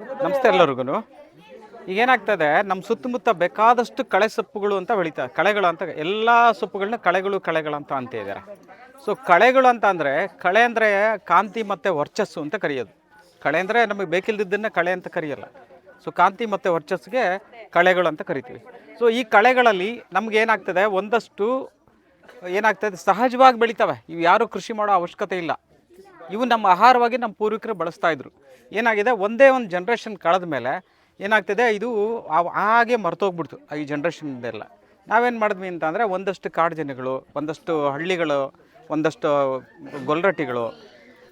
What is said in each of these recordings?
ನಮಸ್ತೆ ಎಲ್ಲರಿಗೂ. ಈಗ ಏನಾಗ್ತದೆ ನಮ್ಮ ಸುತ್ತಮುತ್ತ ಬೇಕಾದಷ್ಟು ಕಳೆ ಸೊಪ್ಪುಗಳು ಅಂತ ಬೆಳೀತಾರೆ ಕಳೆಗಳು ಅಂತ, ಎಲ್ಲ ಸೊಪ್ಪುಗಳನ್ನ ಕಳೆಗಳು ಕಳೆಗಳು ಅಂತ ಅಂತಿದ್ದಾರೆ ಸೊ ಕಳೆಗಳು ಅಂತ ಅಂದರೆ, ಕಳೆ ಅಂದರೆ ಕಾಂತಿ ಮತ್ತು ವರ್ಚಸ್ಸು ಅಂತ ಕರೆಯೋದು. ಕಳೆ ಅಂದರೆ ನಮಗೆ ಬೇಕಿಲ್ದಿದ್ದನ್ನು ಕಳೆ ಅಂತ ಕರೆಯಲ್ಲ. ಸೊ ಕಾಂತಿ ಮತ್ತು ವರ್ಚಸ್ಸಿಗೆ ಕಳೆಗಳು ಅಂತ ಕರಿತೀವಿ. ಸೊ ಈ ಕಳೆಗಳಲ್ಲಿ ನಮ್ಗೆ ಏನಾಗ್ತದೆ, ಒಂದಷ್ಟು ಏನಾಗ್ತದೆ, ಸಹಜವಾಗಿ ಬೆಳಿತವೆ. ಇವು ಯಾರು ಕೃಷಿ ಮಾಡೋ ಅವಶ್ಯಕತೆ ಇಲ್ಲ. ಇವು ನಮ್ಮ ಆಹಾರವಾಗಿ ನಮ್ಮ ಪೂರ್ವಿಕರು ಬಳಸ್ತಾ ಇದ್ರು. ಏನಾಗಿದೆ? ಒಂದೇ ಒಂದು ಜನ್ರೇಷನ್ ಕಳೆದ ಮೇಲೆ ಏನಾಗ್ತದೆ? ಇದು ಹಾಗೆ ಮರ್ತೋಗ್ಬಿಡ್ತು ಈ ಜನ್ರೇಷನ್ದೆಲ್ಲ ನಾವೇನು ಮಾಡಿದ್ವಿ ಅಂತ ಅಂದರೆ ಒಂದಷ್ಟು ಜನಗಳು ಒಂದಷ್ಟು ಹಳ್ಳಿಗಳು, ಒಂದಷ್ಟು ಗೊಲ್ರಟ್ಟಿಗಳು,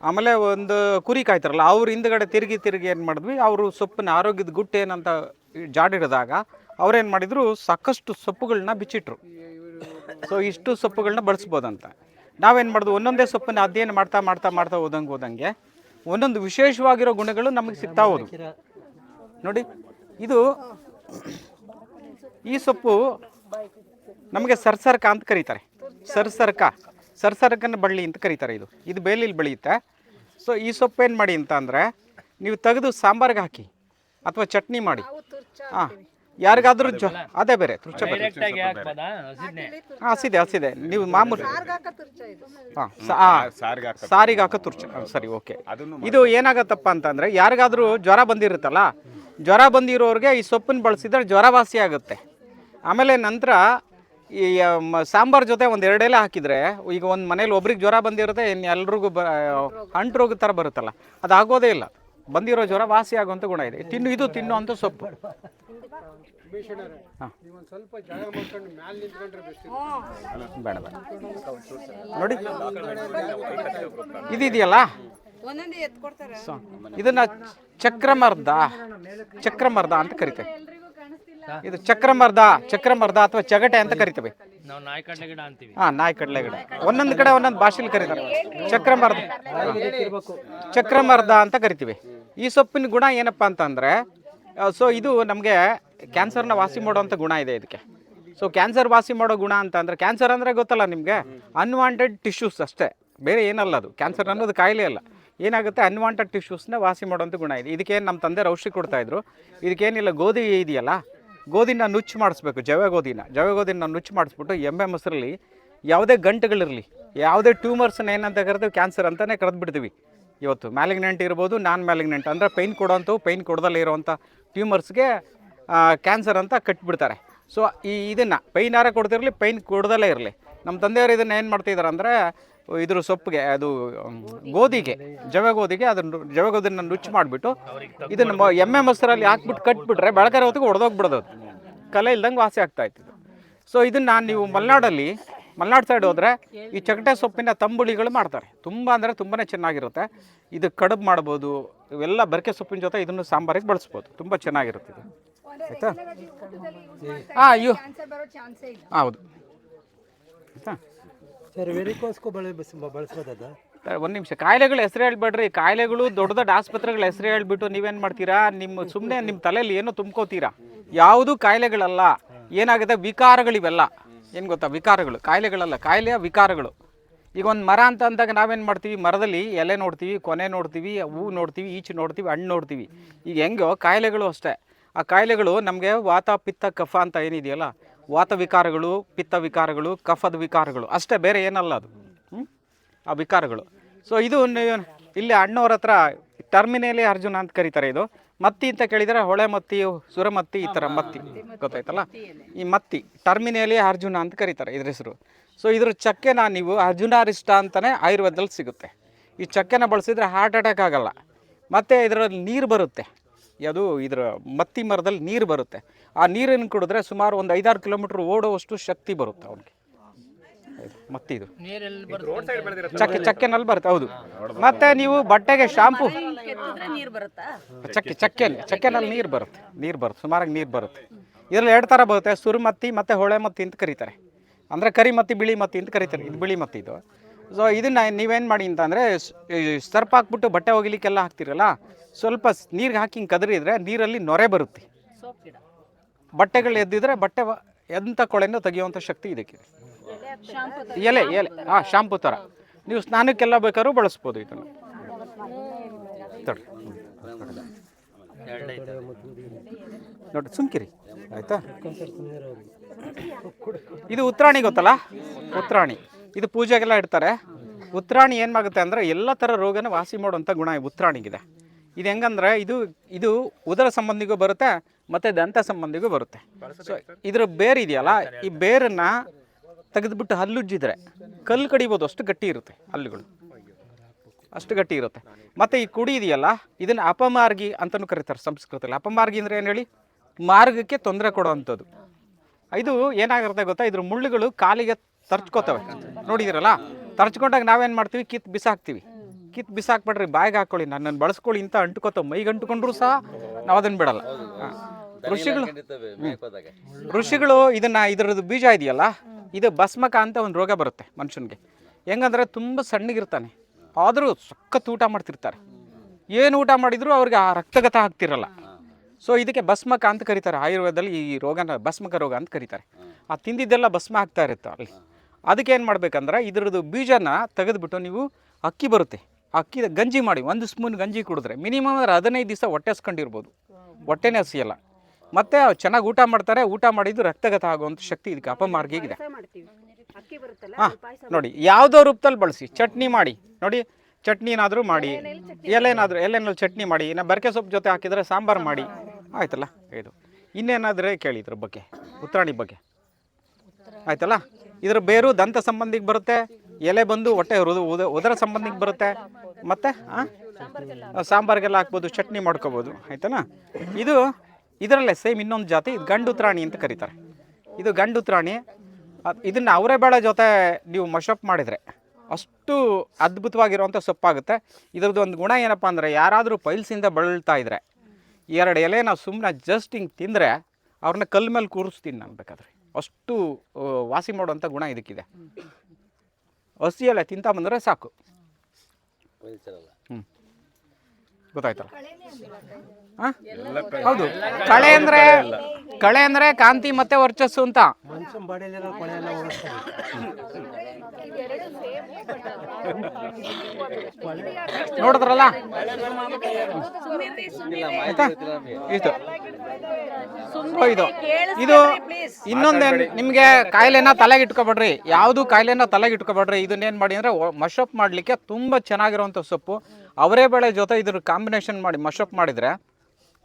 ಆಮೇಲೆ ಒಂದು ಕುರಿ ಕಾಯ್ತಾರಲ್ಲ, ಅವ್ರ ಹಿಂದ್ಗಡೆ ತಿರುಗಿ ತಿರುಗಿ ಏನು ಮಾಡಿದ್ವಿ? ಅವರು ಸೊಪ್ಪಿನ ಆರೋಗ್ಯದ ಗುಟ್ಟು ಏನಂತ ಜಾಡಿಡಿದಾಗ ಅವ್ರೇನು ಮಾಡಿದರು? ಸಾಕಷ್ಟು ಸೊಪ್ಪುಗಳನ್ನ ಬಿಚ್ಚಿಟ್ರು. ಸೊ ಇಷ್ಟು ಸೊಪ್ಪುಗಳನ್ನ ಬಳಸ್ಬೋದಂತ. ನಾವೇನು ಮಾಡೋದು? ಒಂದೊಂದೇ ಸೊಪ್ಪನ್ನು ಅಧ್ಯಯನ ಮಾಡ್ತಾ ಮಾಡ್ತಾ ಮಾಡ್ತಾ ಹೋದಂಗೆ ಹೋದಂಗೆ ಒಂದೊಂದು ವಿಶೇಷವಾಗಿರೋ ಗುಣಗಳು ನಮಗೆ ಸಿಗ್ತಾ ಹೋದು. ನೋಡಿ ಇದು ಈ ಸೊಪ್ಪು ನಮಗೆ ಸರ್ಸರ್ಕ ಅಂತ ಕರೀತಾರೆ. ಸರ್ಸರ್ಕ ಸರ್ಸರ್ಕನ ಬಳ್ಳಿ ಅಂತ ಕರೀತಾರೆ ಇದು. ಇದು ಬೇಲಿಲಿ ಬೆಳೆಯುತ್ತೆ. ಸೊ ಈ ಸೊಪ್ಪು ಏನು ಮಾಡಿ ಅಂತ ಅಂದರೆ ನೀವು ತೆಗೆದು ಸಾಂಬಾರ್ಗೆ ಹಾಕಿ ಅಥವಾ ಚಟ್ನಿ ಮಾಡಿ. ಹಾಂ. ಯಾರಿಗಾದ್ರೂ ಜೊ ಅದೇ ಬೇರೆ ತುರ್ಚ ಬೇರೆ. ಹಸಿದೆ ಹಸಿದೆ. ನೀವು ಮಾಮೂಲಿ ಹಾಂ ಸಾರಿಗೆ ಸಾರಿ ಸಾರಿಗೆ ಹಾಕೋ ತುರ್ಚ. ಹಾಂ, ಸರಿ ಓಕೆ. ಇದು ಏನಾಗತ್ತಪ್ಪ ಅಂತಂದರೆ ಯಾರಿಗಾದ್ರೂ ಜ್ವರ ಬಂದಿರುತ್ತಲ್ಲ ಜ್ವರ ಬಂದಿರೋರಿಗೆ ಈ ಸೊಪ್ಪನ್ನು ಬಳಸಿದ್ರೆ ಜ್ವರ ವಾಸಿ ಆಗುತ್ತೆ. ಆಮೇಲೆ ನಂತರ ಈ ಮ- ಸಾಂಬಾರ್ ಜೊತೆ ಒಂದು ಎರಡೆಲೆ ಹಾಕಿದರೆ ಈಗ ಒಂದು ಮನೇಲಿ ಒಬ್ರಿಗೆ ಜ್ವರ ಬಂದಿರುತ್ತೆ ಇನ್ನು ಎಲ್ರಿಗೂ ಬ ಅಂಟು ರೋಗದ ಥರ ಬರುತ್ತಲ್ಲ ಅದು ಆಗೋದೇ ಇಲ್ಲ. ಬಂದಿರೋ ಜ್ವರ ವಾಸಿ ಆಗುವಂಥ ಗುಣ ಇದೆ. ತಿನ್ನು ಇದು ತಿನ್ನು ಅಂತ ಸೊಪ್ಪು. ಬೇಡ ಬೇಡ. ನೋಡಿ. ಇದಿದೆಯಲ್ಲ? ಒಂದೊಂದೇ ಎತ್ ಕೊಡ್ತಾರೆ. ಇದನ್ನ ಚಕ್ರಮರ್ದ ಚಕ್ರಮರ್ದ ಅಂತ ಕರಿತೇವೆ. ಇದು ಚಕ್ರಮರ್ದ ಚಕ್ರಮರ್ದ ಅಥವಾ ಚಗಟೆ ಅಂತ ಕರಿತೇವೆ. ನಾವು ನಾಯಿ ಗಿಡ ಒಂದೊಂದು ಕಡೆ ಒಂದೊಂದು ಭಾಷೆಲಿ ಕರೀತಾರೆ. ಚಕ್ರಮರ್ದ ಚಕ್ರಮರ್ದ ಅಂತ ಕರಿತೀವಿ. ಈ ಸೊಪ್ಪಿನ ಗುಣ ಏನಪ್ಪ ಅಂತಂದ್ರೆ ಸೊ ಇದು ನಮಗೆ ಕ್ಯಾನ್ಸರ್ನ ವಾಸಿ ಮಾಡುವಂಥ ಗುಣ ಇದೆ ಇದಕ್ಕೆ. ಸೊ ಕ್ಯಾನ್ಸರ್ ವಾಸಿ ಮಾಡೋ ಗುಣ ಅಂತ ಅಂದ್ರೆ ಕ್ಯಾನ್ಸರ್ ಅಂದರೆ ಗೊತ್ತಲ್ಲ ನಿಮಗೆ? ಅನ್ವಾಂಟೆಡ್ ಟಿಶ್ಯೂಸ್ ಅಷ್ಟೇ. ಬೇರೆ ಏನಲ್ಲ ಅದು. ಕ್ಯಾನ್ಸರ್ ಅನ್ನೋದು ಕಾಯಿಲೆ ಅಲ್ಲ. ಏನಾಗುತ್ತೆ? ಅನ್ವಾಂಟೆಡ್ ಟಿಶ್ಯೂಸ್ನ ವಾಸಿ ಮಾಡುವಂಥ ಗುಣ ಇದೆ. ಇದಕ್ಕೇನು ನಮ್ಮ ತಂದೆ ಔಷಧಿ ಕೊಡ್ತಾಯಿದ್ರು ಇದಕ್ಕೇನಿಲ್ಲ, ಗೋಧಿ ಇದೆಯಲ್ಲ? ಗೋಧಿನ ನುಚ್ಚು ಮಾಡಿಸ್ಬೇಕು, ಜವೆ ಗೋಧಿನ. ಜವೆ ಗೋಧಿನ ನುಚ್ಚು ಮಾಡಿಸ್ಬಿಟ್ಟು ಎಮ್ಮೆ ಮೊಸರಲ್ಲಿ ಯಾವುದೇ ಗಂಟುಗಳಿರಲಿ, ಯಾವುದೇ ಟ್ಯೂಮರ್ಸ್ನ ಏನಂತ ಕರೆದು ಕ್ಯಾನ್ಸರ್ ಅಂತಲೇ ಕರೆದು ಬಿಡ್ತೀವಿ. ಇವತ್ತು ಮ್ಯಾಲಿಗ್ನೆಂಟ್ ಇರ್ಬೋದು ನಾನ್ ಮ್ಯಾಲಿಗ್ನೆಂಟ್ ಅಂದರೆ ಪೈನ್ ಕೊಡೋಂಥವು ಪೈನ್ ಕೊಡದಲ್ಲೇ ಇರುವಂಥ ಟ್ಯೂಮರ್ಸ್ಗೆ ಕ್ಯಾನ್ಸರ್ ಅಂತ ಕಟ್ಬಿಡ್ತಾರೆ. ಸೊ ಈ ಇದನ್ನು ಪೈನಾರ ಕೊಡ್ತಿರಲಿ ಪೈನ್ ಕೊಡದಲ್ಲೇ ಇರಲಿ. ನಮ್ಮ ತಂದೆಯವರು ಇದನ್ನು ಏನು ಮಾಡ್ತಿದ್ದಾರೆ ಅಂದರೆ ಇದ್ರ ಸೊಪ್ಪಿಗೆ ಅದು ಗೋಧಿಗೆ ಜವೆ ಗೋಧಿಗೆ ಅದನ್ನು ಜವೆ ಗೋಧಿನ ನುಚ್ಚು ಮಾಡಿಬಿಟ್ಟು ಇದನ್ನು ಎಮ್ಮೆ ಮೊಸರಲ್ಲಿ ಹಾಕ್ಬಿಟ್ಟು ಕಟ್ಬಿಟ್ರೆ ಬೆಳಕರೆ ಹೊತ್ತಿಗೆ ಹೊಡೆದೋಗ್ಬಿಡೋದು ಅದು. ಕಲೆ ಇಲ್ದಂಗೆ ವಾಸಿ ಆಗ್ತಾ ಇತ್ತು ಸೊ ಇದನ್ನು ನೀವು ಮಲೆನಾಡಲ್ಲಿ ಮಲೆನಾಡು ಸೈಡ್ ಹೋದ್ರೆ ಈ ಚಕಟೆ ಸೊಪ್ಪಿನ ತಂಬುಳಿಗಳು ಮಾಡ್ತಾರೆ. ತುಂಬ ಅಂದರೆ ತುಂಬಾ ಚೆನ್ನಾಗಿರುತ್ತೆ. ಇದು ಕಡುಬು ಮಾಡ್ಬೋದು ಇವೆಲ್ಲ ಬರಕೆ ಸೊಪ್ಪಿನ ಜೊತೆ ಇದನ್ನು ಸಾಂಬಾರಿಗೆ ಬಳಸ್ಬೋದು. ತುಂಬ ಚೆನ್ನಾಗಿರುತ್ತೆ ಇದು. ಆಯಿತಾ? ಹಾಂ ಹೌದು. ಆಯಿತಾ? ಬಳಸ್ಬೋದದ? ಒಂದು ನಿಮಿಷ. ಕಾಯಿಲೆಗಳ ಹೆಸರು ಹೇಳ್ಬೇಡ್ರಿ. ಕಾಯಿಲೆಗಳು ದೊಡ್ಡ ದೊಡ್ಡ ಆಸ್ಪತ್ರೆಗಳ ಹೆಸರು ಹೇಳ್ಬಿಟ್ಟು ನೀವೇನು ಮಾಡ್ತೀರಾ? ನಿಮ್ಮ ಸುಮ್ಮನೆ ನಿಮ್ಮ ತಲೆಯಲ್ಲಿ ಏನೋ ತುಂಬ್ಕೋತೀರಾ? ಯಾವುದು ಕಾಯಿಲೆಗಳಲ್ಲ. ಏನಾಗುತ್ತೆ? ವಿಕಾರಗಳಿವೆಲ್ಲ. ಏನು ಗೊತ್ತಾ? ವಿಕಾರಗಳು. ಕಾಯಿಲೆಗಳಲ್ಲ. ಕಾಯಿಲೆಯ ವಿಕಾರಗಳು. ಈಗ ಒಂದು ಮರ ಅಂತ ಅಂದಾಗ ನಾವೇನು ಮಾಡ್ತೀವಿ? ಮರದಲ್ಲಿ ಎಲೆ ನೋಡ್ತೀವಿ, ಕೊನೆ ನೋಡ್ತೀವಿ ಹೂವು ನೋಡ್ತೀವಿ, ಈಚು ನೋಡ್ತೀವಿ, ಹಣ್ಣು ನೋಡ್ತೀವಿ. ಈಗ ಹೆಂಗೋ ಕಾಯಿಲೆಗಳು ಅಷ್ಟೇ. ಆ ಕಾಯಿಲೆಗಳು ನಮಗೆ ವಾತ, ಪಿತ್ತ, ಕಫ ಅಂತ ಏನಿದೆಯಲ್ಲ ವಾತ ವಿಕಾರಗಳು ಪಿತ್ತ ವಿಕಾರಗಳು ಕಫದ ವಿಕಾರಗಳು. ಅಷ್ಟೇ ಬೇರೆ ಏನಲ್ಲ ಅದು. ಆ ವಿಕಾರಗಳು. ಸೊ ಇದು ಇಲ್ಲಿ ಅಣ್ಣವ್ರ ಹತ್ರ ಟರ್ಮಿನೇಲಿ ಅರ್ಜುನ ಅಂತ ಕರೀತಾರೆ ಇದು. ಮತ್ತಿ ಅಂತ ಕೇಳಿದರೆ ಹೊಳೆ ಮತ್ತಿ ಸುರಮತ್ತಿ ಈ ಥರ ಮತ್ತಿ ಗೊತ್ತಾಯ್ತಲ್ಲ? ಈ ಮತ್ತಿ ಟರ್ಮಿನೇಲಿ ಅರ್ಜುನ ಅಂತ ಕರೀತಾರೆ ಇದ್ರ ಹೆಸರು. ಸೊ ಇದ್ರ ಚಕ್ಕೆನ ನೀವು ಅರ್ಜುನಾರಿಷ್ಟ ಅಂತಲೇ ಆಯುರ್ವೇದದಲ್ಲಿ ಸಿಗುತ್ತೆ. ಈ ಚಕ್ಕೆನ ಬಳಸಿದ್ರೆ ಹಾರ್ಟ್ ಅಟ್ಯಾಕ್ ಆಗಲ್ಲ. ಮತ್ತು ಇದರಲ್ಲಿ ನೀರು ಬರುತ್ತೆ. ಅದು ಇದ್ರ ಮತ್ತಿ ಮರದಲ್ಲಿ ನೀರು ಬರುತ್ತೆ. ಆ ನೀರನ್ನು ಕುಡಿದ್ರೆ ಸುಮಾರು ಒಂದು ಐದಾರು ಕಿಲೋಮೀಟ್ರ್ ಓಡುವಷ್ಟು ಶಕ್ತಿ ಬರುತ್ತೆ ಅವನಿಗೆ. ಮತ್ತಿದು ಚಕ್ಕೆ ಚಕ್ಕೆನಲ್ಲಿ ಬರುತ್ತೆ ಹೌದು. ಮತ್ತೆ ನೀವು ಬಟ್ಟೆಗೆ ಶಾಂಪು. ಕೆತ್ತಿದ್ರೆ ನೀರು ಬರುತ್ತಾ? ಚಕ್ಕೆ ಚಕ್ಕೆನಲ್ಲಿ ಚಕ್ಕೆನಲ್ಲಿ ನೀರು ಬರುತ್ತೆ ನೀರು ಬರುತ್ತೆ ಸುಮಾರಾಗಿ ನೀರು ಬರುತ್ತೆ. ಇದರಲ್ಲಿ ಎರಡು ಥರ ಬರುತ್ತೆ ಸುರುಮತ್ತಿ ಮತ್ತು ಹೊಳೆ ಮತ್ತಿ ಅಂತ ಕರೀತಾರೆ. ಅಂದರೆ ಕರಿ ಮತ್ತಿ ಬಿಳಿ ಮತ್ತಿ ಅಂತ ಕರೀತಾರೆ ಇದು ಬಿಳಿ ಮತ್ತಿ ಇದು. ಸೊ ಇದನ್ನು ನೀವೇನು ಮಾಡಿ ಅಂತಂದರೆ ಸರ್ಪ್ ಹಾಕ್ಬಿಟ್ಟು ಬಟ್ಟೆ ಒಗಿಲಿಕ್ಕೆಲ್ಲ ಹಾಕ್ತಿರಲ್ಲ ಸ್ವಲ್ಪ ನೀರಿಗೆ ಹಾಕಿ ಹಿಂಗೆ ಕದರಿದ್ರೆ ನೀರಲ್ಲಿ ನೊರೆ ಬರುತ್ತೆ. ಬಟ್ಟೆಗಳು ಎದ್ದಿದ್ರೆ ಬಟ್ಟೆ ಎಂಥ ಕೊಳೆನೂ ತೆಗೆಯುವಂಥ ಶಕ್ತಿ ಇದಕ್ಕೆ. ಎಲೆ ಎಲೆ ಹಾಂ ಶಾಂಪು ಥರ ನೀವು ಸ್ನಾನಕ್ಕೆಲ್ಲ ಬೇಕಾದ್ರೂ ಬಳಸ್ಬೋದು ಇದನ್ನು. ನೋಡಿ, ಸುಮ್ಕಿರಿ. ಆಯ್ತಾ? ಇದು ಉತ್ತರಾಣಿ ಗೊತ್ತಲ್ಲ? ಉತ್ತರಾಣಿ ಇದು ಪೂಜೆಗೆಲ್ಲ ಇಡ್ತಾರೆ. ಉತ್ರಾಣಿ ಏನಾಗುತ್ತೆ ಅಂದರೆ ಎಲ್ಲ ಥರ ರೋಗನ ವಾಸಿ ಮಾಡುವಂಥ ಗುಣ ಉತ್ತರಾಣಿಗಿದೆ ಇದು ಹೆಂಗಂದ್ರೆ ಇದು ಇದು ಉದರ ಸಂಬಂಧಿಗೂ ಬರುತ್ತೆ, ಮತ್ತು ದಂತ ಸಂಬಂಧಿಗೂ ಬರುತ್ತೆ. ಸೊ ಇದ್ರ ಬೇರ್ ಇದೆಯಲ್ಲ, ಈ ಬೇರನ್ನ ತೆಗೆದುಬಿಟ್ಟು ಹಲ್ಲುಜ್ಜಿದ್ರೆ ಕಲ್ಲು ಕಡಿಬೋದು, ಅಷ್ಟು ಗಟ್ಟಿ ಇರುತ್ತೆ ಹಲ್ಲುಗಳು. ಅಷ್ಟು ಗಟ್ಟಿ ಇರುತ್ತೆ. ಮತ್ತು ಈ ಕುಡಿ ಇದೆಯಲ್ಲ, ಇದನ್ನು ಅಪಮಾರ್ಗಿ ಅಂತಲೂ ಕರೀತಾರೆ ಸಂಸ್ಕೃತದಲ್ಲಿ. ಅಪಮಾರ್ಗಿ ಅಂದರೆ ಏನು ಹೇಳಿ? ಮಾರ್ಗಕ್ಕೆ ತೊಂದರೆ ಕೊಡುವಂಥದ್ದು. ಇದು ಏನಾಗಿರುತ್ತೆ ಗೊತ್ತಾ? ಇದ್ರ ಮುಳ್ಳುಗಳು ಕಾಲಿಗೆ ತರ್ಚ್ಕೋತವೆ. ನೋಡಿದಿರಲ್ಲ? ತರ್ಚ್ಕೊಂಡಾಗ ನಾವೇನು ಮಾಡ್ತೀವಿ? ಕಿತ್ತು ಬಿಸಾಕ್ತೀವಿ. ಕಿತ್ತು ಬಿಸಾಕ್ಬೇಡ್ರಿ, ಬಾಯಿಗೆ ಹಾಕೊಳ್ಳಿ, ನನ್ನನ್ನು ಬಳಸ್ಕೊಳ್ಳಿ ಇಂತ ಅಂಟ್ಕೋತಾವೆ ಮೈಗೆ ಅಂಟ್ಕೊಂಡ್ರು ಸಹ ನಾವು ಅದನ್ನು ಬಿಡಲ್ಲ. ಋಷಿಗಳು ಋಷಿಗಳು ಇದನ್ನ ಇದರದ್ದು ಬೀಜ ಇದೆಯಲ್ಲ, ಇದು ಭಸ್ಮಕ ಅಂತ ಒಂದು ರೋಗ ಬರುತ್ತೆ ಮನುಷ್ಯನಿಗೆ. ಹೆಂಗಂದ್ರೆ ತುಂಬ ಸಣ್ಣಗಿರ್ತಾನೆ, ಆದರೂ ಸಖತ್ ಊಟ ಮಾಡ್ತಿರ್ತಾರೆ. ಏನು ಊಟ ಮಾಡಿದ್ರು ಅವ್ರಿಗೆ ಆ ರಕ್ತಗತ ಆಗ್ತಿರಲ್ಲ. ಸೊ ಇದಕ್ಕೆ ಭಸ್ಮಕ ಅಂತ ಕರೀತಾರೆ, ಆಯುರ್ವೇದದಲ್ಲಿ ಈ ರೋಗನ ಭಸ್ಮಕ ರೋಗ ಅಂತ ಕರೀತಾರೆ. ಆ ತಿಂದಿದ್ದೆಲ್ಲ ಭಸ್ಮ ಆಗ್ತಾ ಇರುತ್ತೆ ಅಲ್ಲಿ. ಅದಕ್ಕೆ ಏನು ಮಾಡ್ಬೇಕಂದ್ರೆ, ಇದರದ್ದು ಬೀಜನ ತೆಗೆದುಬಿಟ್ಟು ನೀವು ಅಕ್ಕಿ ಬರುತ್ತೆ. ಆ ಅಕ್ಕಿ ಗಂಜಿ ಮಾಡಿ ಒಂದು ಸ್ಪೂನ್ ಗಂಜಿ ಕುಡಿದ್ರೆ ಮಿನಿಮಮ್ ಅಂದರೆ ಹದಿನೈದು ದಿವಸ ಹೊಟ್ಟೆ ಹಸ್ಕೊಂಡಿರ್ಬೋದು. ಹೊಟ್ಟೆನೇ ಹಸಿಯಲ್ಲ ಮತ್ತೆ ಚೆನ್ನಾಗಿ ಊಟ ಮಾಡ್ತಾರೆ ಊಟ ಮಾಡಿದ್ದು ರಕ್ತಗತ ಆಗುವಂಥ ಶಕ್ತಿ ಇದಕ್ಕೆ ಅಪಮಾರ್ಗಿಗಿದೆ ಹಾಂ ನೋಡಿ ಯಾವುದೋ ರೂಪದಲ್ಲಿ ಬಳಸಿ ಚಟ್ನಿ ಮಾಡಿ ನೋಡಿ ಚಟ್ನಿನಾದರೂ ಮಾಡಿ ಎಲ್ಲೇನಾದರೂ ಎಲೆನಲ್ಲಿ ಚಟ್ನಿ ಮಾಡಿ ಇನ್ನು ಬರ್ಕೆ ಸೊಪ್ಪು ಜೊತೆ ಹಾಕಿದರೆ ಸಾಂಬಾರು ಮಾಡಿ. ಆಯ್ತಲ್ಲ ಇದು. ಇನ್ನೇನಾದರೆ ಕೇಳಿ ಇದ್ರ ಬಗ್ಗೆ ಉತ್ತರಾಣಿ ಬಗ್ಗೆ. ಆಯ್ತಲ್ಲ ಇದ್ರ ಬೇರು ದಂತ ಸಂಬಂಧಿಗೆ ಬರುತ್ತೆ ಎಲೆ ಬಂದು ಹೊಟ್ಟೆ ಉದರ ಸಂಬಂಧಕ್ಕೆ ಬರುತ್ತೆ. ಮತ್ತೆ? ಸಾಂಬಾರಿಗೆಲ್ಲ ಹಾಕ್ಬೋದು, ಚಟ್ನಿ ಮಾಡ್ಕೋಬೋದು, ಆಯ್ತಾನಾ? ಇದು, ಇದರಲ್ಲೇ ಸೇಮ್ ಇನ್ನೊಂದು ಜಾತಿ, ಇದು ಗಂಡು ತ್ರಾಣಿ ಅಂತ ಕರೀತಾರೆ. ಇದು ಗಂಡು ತ್ರಾಣಿ. ಇದನ್ನು ಅವರೇ ಬೇಳೆ ಜೊತೆ ನೀವು ಮಶಪ್ ಮಾಡಿದರೆ ಅಷ್ಟು ಅದ್ಭುತವಾಗಿರುವಂಥ ಸೊಪ್ಪಾಗುತ್ತೆ. ಇದ್ರದ್ದು ಒಂದು ಗುಣ ಏನಪ್ಪ ಅಂದರೆ, ಯಾರಾದರೂ ಪೈಲ್ಸಿಂದ ಬಳಲ್ತಾ ಇದ್ರೆ ಎರಡು ಎಲೆ ನಾವು ಸುಮ್ಮನೆ ಜಸ್ಟ್ ಹಿಂಗೆ ತಿಂದರೆ ಅವ್ರನ್ನ ಕಲ್ಲು ಮೇಲೆ ಕೂರಿಸ್ತೀನಿ ನಾನು ಬೇಕಾದ್ರೆ ಅಷ್ಟು ವಾಸಿ ಮಾಡುವಂಥ ಗುಣ ಇದಕ್ಕಿದೆ. ಹಸಿ ಎಲೆ ತಿಂತಾ ಬಂದರೆ ಸಾಕು. ಹ್ಞೂ ಗೊತ್ತಾಯ್ತಲ್ಲ? ಹೌದು. ಕಳೆ ಅಂದ್ರೆ ಕಳೆ ಅಂದ್ರೆ ಕಾಂತಿ ಮತ್ತೆ ವರ್ಚಸ್ಸು ಅಂತ. ನೋಡಿದ್ರಲ್ಲ? ಇದು. ಇದು. ಇನ್ನೊಂದೇನು ನಿಮಗೆ ಕಾಯಿಲೆನ ತಲೆಗೆ ಇಟ್ಕೊಬೇಡ್ರಿ. ಯಾವುದು ಕಾಯಿಲೆನ ತಲೆಗೆ ಇಟ್ಕೊಬೇಡ್ರಿ. ಇದನ್ನೇನು ಮಾಡಿ ಅಂದ್ರೆ ಮಶಪ್ ಮಾಡಲಿಕ್ಕೆ ತುಂಬ ಚೆನ್ನಾಗಿರುವಂಥ ಸೊಪ್ಪು. ಅವರೇ ಬೇಳೆ ಜೊತೆ ಇದ್ರ ಕಾಂಬಿನೇಷನ್ ಮಾಡಿ ಮಶಪ್ ಮಾಡಿದರೆ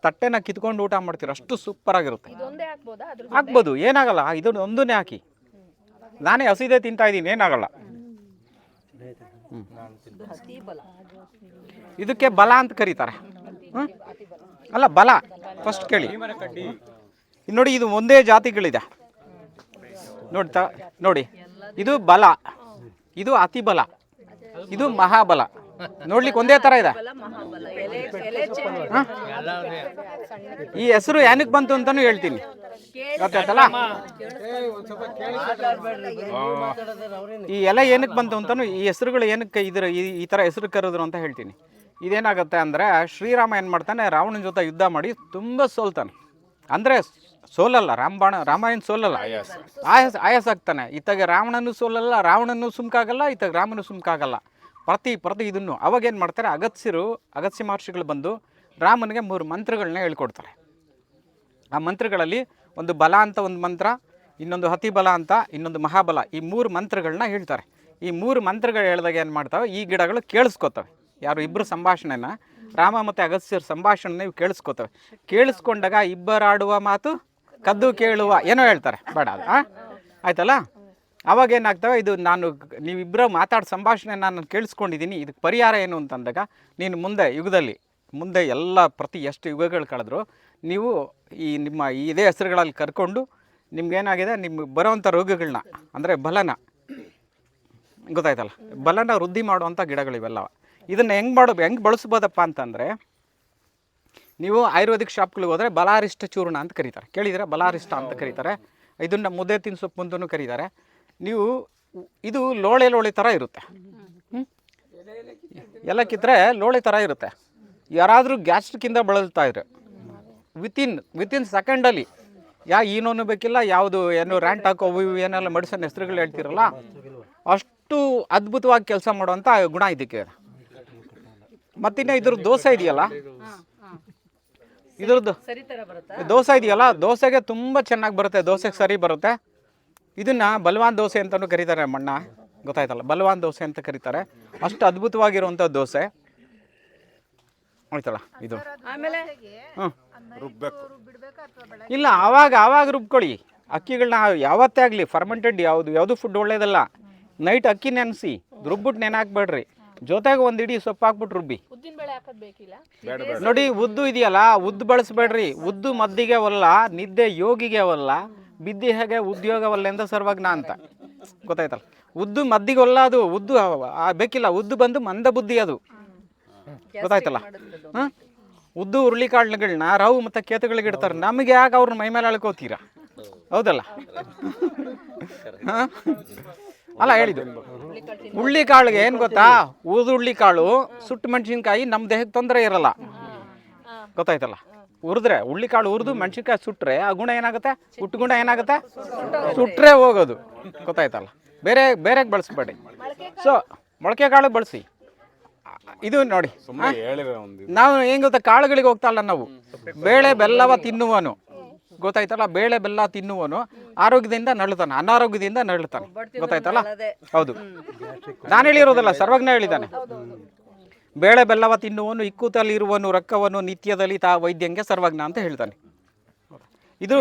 ತಟ್ಟೆನ ಕಿತ್ಕೊಂಡು ಊಟ ಮಾಡ್ತೀರ ಅಷ್ಟು ಸೂಪರ್ ಆಗಿರುತ್ತೆ. ಹಾಕ್ಬೋದು ಏನಾಗಲ್ಲ ಇದು ಒಂದನ್ನೇ ಹಾಕಿ. ನಾನೇ ಹಸಿದೆ ತಿಂತಾ ಇದ್ದೀನಿ ಏನಾಗಲ್ಲ. ಇದಕ್ಕೆ ಬಲ ಅಂತ ಕರೀತಾರೆ? ಅಲ್ಲ ಬಲ ಫಸ್ಟ್ ಕೇಳಿ. ನೋಡಿ ಇದು ಒಂದೇ ಜಾತಿಗಳಿದೆ. ನೋಡಿ ನೋಡಿ ಇದು ಬಲ. ಇದು ಅತಿ ಬಲ ಇದು ಮಹಾಬಲ. ನೋಡ್ಲಿಕ್ಕೆ ಒಂದೇ ತರ ಇದೆ. ಈ ಹೆಸರು ಏನಕ್ಕೆ ಬಂತು ಅಂತಾನು ಹೇಳ್ತೀನಿ. ಗೊತ್ತಾಯ್ತಲ್ಲ? ಈ ಎಲೆ ಏನಕ್ಕೆ ಬಂತು ಅಂತಾನು, ಈ ಹೆಸರುಗಳು ಏನಕ್ಕೆ ಇದ್ರ ಈ ತರ ಹೆಸರು ಕರೆದ್ರು ಅಂತ ಹೇಳ್ತೀನಿ. ಇದೇನಾಗುತ್ತೆ ಅಂದ್ರೆ ಶ್ರೀರಾಮ ಏನು ಮಾಡ್ತಾನೆ, ರಾವಣನ ಜೊತೆ ಯುದ್ಧ ಮಾಡಿ ತುಂಬ ಸೋಲ್ತಾನೆ. ಅಂದರೆ ಸೋಲಲ್ಲ, ರಾಮಬಾಣ ರಾಮಾಯಣ ಸೋಲಲ್ಲ. ಆಯಾಸ ಆಯಾಸ ಆಗ್ತಾನೆ. ಇತ್ತಾಗ ರಾವಣನೂ ಸೋಲಲ್ಲ, ರಾವಣನೂ ಸುಮ್ಕಾಗಲ್ಲ, ಇತ್ತಾಗ ರಾಮನೂ ಸುಮ್ಕಾಗಲ್ಲ. ಪ್ರತಿ ಪ್ರತಿ ಇದನ್ನು ಅವಾಗ ಏನು ಮಾಡ್ತಾರೆ? ಅಗತ್ಯರು, ಅಗತ್ಯ ಮಹರ್ಷಿಗಳು ಬಂದು ರಾಮನಿಗೆ ಮೂರು ಮಂತ್ರಗಳನ್ನ ಹೇಳ್ಕೊಡ್ತಾರೆ. ಆ ಮಂತ್ರಗಳಲ್ಲಿ ಒಂದು ಬಲ ಅಂತ ಒಂದು ಮಂತ್ರ, ಇನ್ನೊಂದು ಅತಿ ಬಲ ಅಂತ, ಇನ್ನೊಂದು ಮಹಾಬಲ, ಈ ಮೂರು ಮಂತ್ರಗಳನ್ನ ಹೇಳ್ತಾರೆ. ಈ ಮೂರು ಮಂತ್ರಗಳು ಹೇಳಿದಾಗ ಏನು ಮಾಡ್ತಾವೆ? ಈ ಗಿಡಗಳು ಕೇಳಿಸ್ಕೊತವೆ. ಯಾರು ಇಬ್ಬರು ಸಂಭಾಷಣೆನ, ರಾಮ ಮತ್ತು ಅಗಸ್ಯರ ಸಂಭಾಷಣೆ ನೀವು ಕೇಳಿಸ್ಕೊತವೆ. ಕೇಳಿಸ್ಕೊಂಡಾಗ ಇಬ್ಬರಾಡುವ ಮಾತು ಕದ್ದು ಕೇಳುವ ಏನೋ ಹೇಳ್ತಾರೆ. ಬೇಡ ಆಯ್ತಲ್ಲ? ಅವಾಗ ಏನಾಗ್ತವೆ, ಇದು ನಾನು ನೀವಿಬ್ಬರ ಮಾತಾಡೋ ಸಂಭಾಷಣೆ ನಾನು ಕೇಳಿಸ್ಕೊಂಡಿದ್ದೀನಿ ಇದಕ್ಕೆ ಪರಿಹಾರ ಏನು ಅಂತಂದಾಗ, ನೀನು ಮುಂದೆ ಯುಗದಲ್ಲಿ, ಮುಂದೆ ಎಲ್ಲ ಪ್ರತಿ ಎಷ್ಟು ಯುಗಗಳು ಕಳೆದ್ರು, ನೀವು ಈ ನಿಮ್ಮ ಇದೇ ಹೆಸರುಗಳಲ್ಲಿ ಕರ್ಕೊಂಡು, ನಿಮ್ಗೇನಾಗಿದೆ ನಿಮ್ಮ ಬರೋವಂಥ ರೋಗಗಳನ್ನ ಅಂದರೆ ಬಲನ, ಗೊತ್ತಾಯ್ತಲ್ಲ? ಬಲನ ವೃದ್ಧಿ ಮಾಡುವಂಥ ಗಿಡಗಳಿವೆಲ್ಲ ಇದನ್ನು ಹೆಂಗೆ ಮಾಡೋ, ಹೆಂಗೆ ಬಳಸ್ಬೋದಪ್ಪ ಅಂತಂದರೆ, ನೀವು ಆಯುರ್ವೇದಿಕ್ ಶಾಪ್ಗಳಿಗೆ ಹೋದರೆ ಬಲಾರಿಷ್ಟ ಚೂರ್ಣ ಅಂತ ಕರೀತಾರೆ. ಕೇಳಿದರೆ? ಬಲಾರಿಷ್ಟ ಅಂತ ಕರೀತಾರೆ. ಇದನ್ನು ಮುದ್ದೆ ತಿನ್ಸೊಪ್ಪು ಅಂತಲೂ ಕರೀತಾರೆ. ನೀವು ಇದು ಲೋಳೆ ಲೋಳೆ ಥರ ಇರುತ್ತೆ? ಎಲ್ಲ ಕಿತ್ತರೆ ಲೋಳೆ ಥರ ಇರುತ್ತೆ. ಯಾರಾದರೂ ಗ್ಯಾಸ್ಟ್ರಿಕ್ಕಿಂದ ಬಳಲ್ತಾ ಇದ್ರೆ ವಿತಿನ್ ವಿತಿನ್ ಸೆಕೆಂಡಲ್ಲಿ ಯಾ ಏನೂ ಬೇಕಿಲ್ಲ ಯಾವುದು ಏನು ರ್ಯಾಂಟ್ ಹಾಕೋ ಏನೆಲ್ಲ ಮೆಡಿಸನ್ ಹೆಸರುಗಳು ಹೇಳ್ತಿರಲ್ಲ ಅಷ್ಟು ಅದ್ಭುತವಾಗಿ ಕೆಲಸ ಮಾಡುವಂಥ ಗುಣ ಇದಕ್ಕೆ. ಮತ್ತಿನ್ನೇ ಇದ್ರ ದೋಸೆ ಇದೆಯಲ್ಲ? ಇದ್ರದ್ದು ದೋಸೆ ಇದೆಯಲ್ಲ ದೋಸೆಗೆ ತುಂಬ ಚೆನ್ನಾಗಿ ಬರುತ್ತೆ ದೋಸೆಗೆ ಸರಿ ಬರುತ್ತೆ. ಇದನ್ನ ಬಲವಾನ್ ದೋಸೆ ಅಂತಲೂ ಕರೀತಾರೆ ಮಣ್ಣ ಗೊತ್ತಾಯ್ತಲ್ಲ? ಬಲವಾನ್ ದೋಸೆ ಅಂತ ಕರೀತಾರೆ. ಅಷ್ಟು ಅದ್ಭುತವಾಗಿರುವಂಥ ದೋಸೆ. ಆಯ್ತಲ್ಲ ಇದು. ಆಮೇಲೆ? ಹ್ಞೂ ಇಲ್ಲ ಆವಾಗ ಆವಾಗ ರುಬ್ಕೊಳ್ಳಿ. ಅಕ್ಕಿಗಳನ್ನ ಯಾವತ್ತೇ ಆಗಲಿ ಫರ್ಮೆಂಟೆಡ್ ಯಾವುದು ಯಾವುದು ಫುಡ್ ಒಳ್ಳೇದಲ್ಲ. ನೈಟ್ ಅಕ್ಕಿ ನೆನೆಸಿ ರುಬ್ಬಿಟ್ಟು ನೆನೆ ಹಾಕ್ಬೇಡ್ರಿ ಜೊತೆಗೆ ಒಂದು ಇಡೀ ಸೊಪ್ಪು ಹಾಕ್ಬಿಟ್ಟು ರುಬ್ಬಿ. ಉದ್ದಿನ ಬೇಳೆ ಹಾಕೋದ್ ನೋಡಿ ಉದ್ದು ಇದೆಯಲ್ಲ ಉದ್ದು ಬಳಸಬೇಡ್ರಿ. ಉದ್ದು ಮದ್ದಿಗೆ ಅವಲ್ಲ ನಿದ್ದೆ ಯೋಗಿಗೆ ಒಲ್ಲ ಬಿದ್ದಿ ಹೇಗೆ ಉದ್ಯೋಗವಲ್ಲ ಎಂದ ಸರ್ವಜ್ಞ ಅಂತ. ಗೊತ್ತಾಯ್ತಲ್ಲ? ಉದ್ದು ಮದ್ದಿಗೊಲ್ಲ ಅದು ಉದ್ದು ಆ, ಬೇಕಿಲ್ಲ ಉದ್ದು ಬಂದು ಮಂದ ಬುದ್ಧಿ ಅದು. ಗೊತ್ತಾಯ್ತಲ್ಲ? ಹಾಂ? ಉದ್ದು ಹುರುಳಿಕಾಳುಗಳನ್ನ ರಾವು ಮತ್ತು ಕೇತುಗಳಿಗೆ ಇಡ್ತಾರೆ. ನಮಗೆ ಯಾಕೆ ಅವ್ರನ್ನ ಮೈ ಮೇಲೆ ಅಳ್ಕೋತೀರಾ? ಹೌದಲ್ಲ? ಹಾಂ? ಅಲ್ಲ ಹೇಳಿದ್ದು. ಉಳ್ಳಿ ಕಾಳಿಗೆ ಏನು ಗೊತ್ತಾ? ಉದುರುಳ್ಳಿ ಕಾಳು ಸುಟ್ಟು ಮೆಣಸಿನ್ಕಾಯಿ ನಮ್ಮ ದೇಹಕ್ಕೆ ತೊಂದರೆ ಇರಲ್ಲ. ಗೊತ್ತಾಯ್ತಲ್ಲ? ಹುರಿದ್ರೆ ಹುಳ್ಳಿ ಕಾಳು ಹುರಿದು ಮೆಣಸಿನ್ಕಾಯಿ ಸುಟ್ಟರೆ ಆ ಗುಣ ಏನಾಗುತ್ತೆ? ಹುಟ್ಟು ಗುಣ ಏನಾಗುತ್ತೆ? ಸುಟ್ಟರೆ ಹೋಗೋದು. ಗೊತ್ತಾಯ್ತಲ್ಲ? ಬೇರೆ ಬೇರೆಗೆ ಬಳಸ್ಬೇಡಿ. ಸೊ ಮೊಳಕೆ ಕಾಳು ಬಳಸಿ. ಇದು ನೋಡಿ ನಾವು ಏನು ಗೊತ್ತಾ ಕಾಳುಗಳಿಗೆ ಹೋಗ್ತಾ ಇಲ್ಲ ನಾವು ಬೇಳೆ ಬೆಲ್ಲವ ತಿನ್ನುವನು. ಗೊತ್ತಾಯ್ತಲ್ಲ? ಬೇಳೆ ಬೆಲ್ಲ ತಿನ್ನುವನು. ಆರೋಗ್ಯದಿಂದ ನಳ್ತಾನೆ ಅನಾರೋಗ್ಯದಿಂದ ನಳ್ತಾನೆ ಗೊತ್ತಾಯ್ತಲ್ಲ? ಹೌದು. ನಾನು ಹೇಳಿರೋದಲ್ಲ ಸರ್ವಜ್ಞ ಹೇಳಿದ್ದಾನೆ. ಬೇಳೆ ಬೆಲ್ಲವ ತಿನ್ನುವನು ಇಕ್ಕುತ್ತಲಿರುವನು ರಕ್ಕವನು ನಿತ್ಯದಲ್ಲಿ ತಾ ವೈದ್ಯಂಗೆ ಸರ್ವಜ್ಞ ಅಂತ ಹೇಳ್ತಾನೆ. ಇದು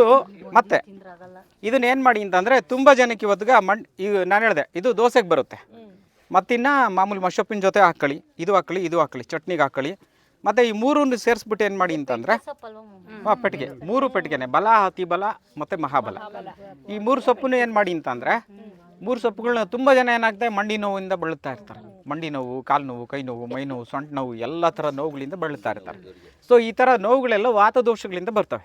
ಮತ್ತೆ ಇದನ್ನ ಏನು ಮಾಡಿ ಅಂತಂದರೆ ತುಂಬ ಜನಕ್ಕೆ ಇವತ್ತಿಗೆ ಮಣ್ ಈಗ ನಾನು ಹೇಳಿದೆ ಇದು ದೋಸೆಗೆ ಬರುತ್ತೆ. ಮತ್ತಿನ್ನ ಮಾಮೂಲಿ ಮಶೊಪ್ಪಿನ ಜೊತೆ ಹಾಕೊಳ್ಳಿ ಇದು ಹಾಕೊಳ್ಳಿ ಇದು ಹಾಕೊಳ್ಳಿ ಚಟ್ನಿಗೆ ಹಾಕೊಳ್ಳಿ ಮತ್ತು ಈ ಮೂರನ್ನು ಸೇರಿಸ್ಬಿಟ್ಟು ಏನು ಮಾಡಿ ಅಂತಂದರೆ ಹಾಂ ಪೆಟ್ಟಿಗೆ. ಮೂರು ಪೆಟ್ಟಿಗೆನೆ ಬಲ ಅತಿ ಬಲ ಮತ್ತು ಮಹಾಬಲ. ಈ ಮೂರು ಸೊಪ್ಪನ್ನು ಏನು ಮಾಡಿ ಅಂತಂದರೆ ಮೂರು ಸೊಪ್ಪುಗಳನ್ನ ತುಂಬ ಜನ ಏನಾಗ್ತದೆ, ಮಂಡಿ ನೋವಿಂದ ಬಳಲ್ತಾ ಇರ್ತಾರೆ. ಮಂಡಿ ನೋವು, ಕಾಲು ನೋವು, ಕೈ ನೋವು, ಮೈ ನೋವು, ಸೊಂಟ ನೋವು, ಎಲ್ಲ ಥರ ನೋವುಗಳಿಂದ ಬಳಲ್ತಾ ಇರ್ತಾರೆ. ಸೊ ಈ ಥರ ನೋವುಗಳೆಲ್ಲ ವಾತದೋಷಗಳಿಂದ ಬರ್ತವೆ.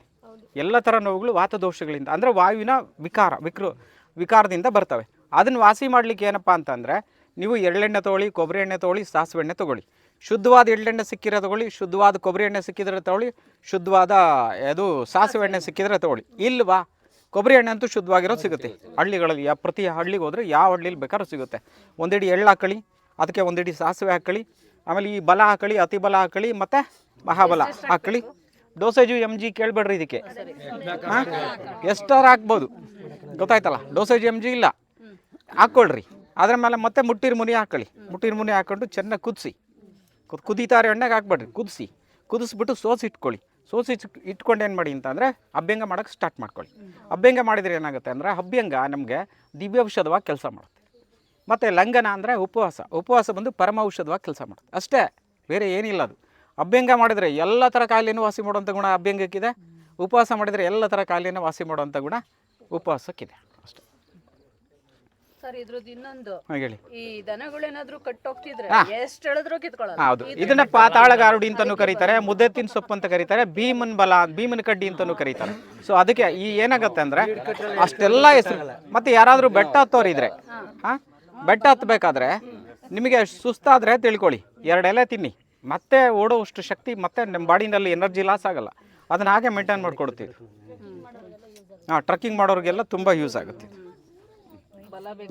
ಎಲ್ಲ ಥರ ನೋವುಗಳು ವಾತದೋಷಗಳಿಂದ, ಅಂದರೆ ವಾಯುವಿನ ವಿಕಾರ, ವಿಕೃ, ವಿಕಾರದಿಂದ ಬರ್ತವೆ. ಅದನ್ನು ವಾಸಿ ಮಾಡಲಿಕ್ಕೆ ಏನಪ್ಪ ಅಂತಂದರೆ, ನೀವು ಎಳ್ಳೆಣ್ಣೆ ತೊಗೊಳ್ಳಿ, ಕೊಬ್ಬರಿ ಎಣ್ಣೆ ತೊಗೊಳ್ಳಿ, ಸಾಸಿವೆ ಎಣ್ಣೆ ತೊಗೊಳ್ಳಿ. ಶುದ್ಧವಾದ ಎಳ್ಳೆಣ್ಣೆ ಸಿಕ್ಕಿರೋ ತಗೊಳ್ಳಿ, ಶುದ್ಧವಾದ ಕೊಬ್ಬರಿ ಎಣ್ಣೆ ಸಿಕ್ಕಿದ್ರೆ ತೊಗೊಳ್ಳಿ, ಶುದ್ಧವಾದ ಅದು ಸಾಸಿವೆ ಎಣ್ಣೆ ಸಿಕ್ಕಿದ್ರೆ ತೊಗೊಳ್ಳಿ. ಇಲ್ವಾ? ಕೊಬ್ಬರಿ ಎಣ್ಣೆ ಅಂತೂ ಶುದ್ಧವಾಗಿರೋದು ಸಿಗುತ್ತೆ. ಹಳ್ಳಿಗಳಲ್ಲಿ ಯಾವ ಪ್ರತಿ ಹಳ್ಳಿಗೆ ಹೋದರೆ ಯಾವ ಹಳ್ಳಿಲಿ ಬೇಕಾದ್ರೂ ಸಿಗುತ್ತೆ. ಒಂದಿಡಿ ಎಳ್ಳು ಹಾಕಳಿ ಅದಕ್ಕೆ ಒಂದಿಡಿ ಸಾಸಿವೆ ಹಾಕಳಿ ಆಮೇಲೆ ಈ ಬಲ ಹಾಕಳಿ ಅತಿ ಬಲ ಹಾಕಳಿ ಮತ್ತು ಮಹಾಬಲ ಹಾಕಳಿ ಡೋಸೇಜು ಎಂ ಜಿ ಕೇಳಬೇಡ್ರಿ ಇದಕ್ಕೆ. ಹಾಂ? ಎಷ್ಟಾರು ಹಾಕ್ಬೋದು. ಗೊತ್ತಾಯ್ತಲ್ಲ? ಡೋಸೇಜ್ ಎಂ ಜಿ ಇಲ್ಲ. ಹಾಕ್ಕೊಳ್ರಿ. ಅದ್ರ ಮೇಲೆ ಮತ್ತೆ ಮುಟ್ಟಿರ ಮುನಿ ಹಾಕೊಳ್ಳಿ ಮುಟ್ಟಿರ ಮುನಿ ಹಾಕೊಂಡು ಚೆನ್ನಾಗಿ ಕುದಿಸಿ. ಕುದ್ ಕುದೀತಾರೆ ಎಣ್ಣೆಗೆ ಹಾಕ್ಬೇಡ್ರಿ. ಕುದಿಸಿ. ಕುದಿಸ್ಬಿಟ್ಟು ಸೋಸಿ ಸೋಸಿ ಇಟ್- ಇಟ್ಕೊಂಡು ಏನು ಮಾಡಿ ಅಂತಂದರೆ ಅಭ್ಯಂಗ ಮಾಡೋಕ್ಕೆ ಸ್ಟಾರ್ಟ್ ಮಾಡ್ಕೊಳ್ಳಿ. ಅಭ್ಯಂಗ ಮಾಡಿದರೆ ಏನಾಗುತ್ತೆ ಅಂದರೆ ಅಭ್ಯಂಗ ನಮಗೆ ದಿವ್ಯೌಷಧವಾಗಿ ಕೆಲಸ ಮಾಡುತ್ತೆ. ಮತ್ತು ಲಂಘನ ಅಂದರೆ ಉಪವಾಸ ಉಪವಾಸ ಬಂದು ಪರಮ ಔಷಧವಾಗಿ ಕೆಲಸ ಮಾಡುತ್ತೆ. ಅಷ್ಟೇ, ಬೇರೆ ಏನಿಲ್ಲ ಅದು. ಅಭ್ಯಂಗ ಮಾಡಿದರೆ ಎಲ್ಲ ಥರ ಕಾಯಿಲೆನೂ ವಾಸಿ ಮಾಡುವಂಥ ಗುಣ ಅಭ್ಯಂಗಕ್ಕಿದೆ ಉಪವಾಸ ಮಾಡಿದರೆ ಎಲ್ಲ ಥರ ಕಾಯಿಲೆನೂ ವಾಸಿ ಮಾಡುವಂಥ ಗುಣ ಉಪವಾಸಕ್ಕಿದೆ. ಸರ್ ಇದ್ರದ್ದು ಇನ್ನೊಂದು. ಹೇಳಿ. ಈ ದನಗಳೇನಾದ್ರೂ ಕಟ್ಟೋಗ್ತಿದ್ರೆ. ಎಷ್ಟ್ ಹೇಳಿದ್ರು ಹೌದು. ಇದನ್ನ ಪಾತಾಳಗಾರುಡಿ ಅಂತಾನು ಕರೀತಾರೆ. ಮುದ್ದೆತ್ತಿನ ಸೊಪ್ಪು ಅಂತ ಕರೀತಾರೆ ಭೀಮನ್ ಬಲ ಭೀಮನ್ ಕಡ್ಡಿ ಅಂತಾನು ಕರೀತಾರೆ. ಸೊ ಅದಕ್ಕೆ ಈ ಏನಾಗುತ್ತೆ ಅಂದ್ರೆ ಅಷ್ಟೆಲ್ಲ ಹೆಸರು ಮತ್ತೆ ಯಾರಾದರೂ ಬೆಟ್ಟ ಹತ್ತೋರಿದ್ರೆ ಹಾ? ಬೆಟ್ಟ ಹತ್ತಬೇಕಾದ್ರೆ ನಿಮಗೆ ಸುಸ್ತಾದ್ರೆ ತಿಳ್ಕೊಳ್ಳಿ ಎರಡೆಲೆ ತಿನ್ನಿ. ಮತ್ತೆ ಓಡೋಷ್ಟು ಶಕ್ತಿ ಮತ್ತೆ ನಮ್ಮ ಬಾಡಿನಲ್ಲಿ ಎನರ್ಜಿ ಲಾಸ್ ಆಗಲ್ಲ. ಅದನ್ನ ಹಾಗೆ ಮೇಂಟೈನ್ ಮಾಡ್ಕೊಡ್ತೀವಿ. ಹಾಂ ಟ್ರಕ್ಕಿಂಗ್ ಮಾಡೋರಿಗೆಲ್ಲ ತುಂಬ ಯೂಸ್ ಆಗುತ್ತೆ. ಇದು.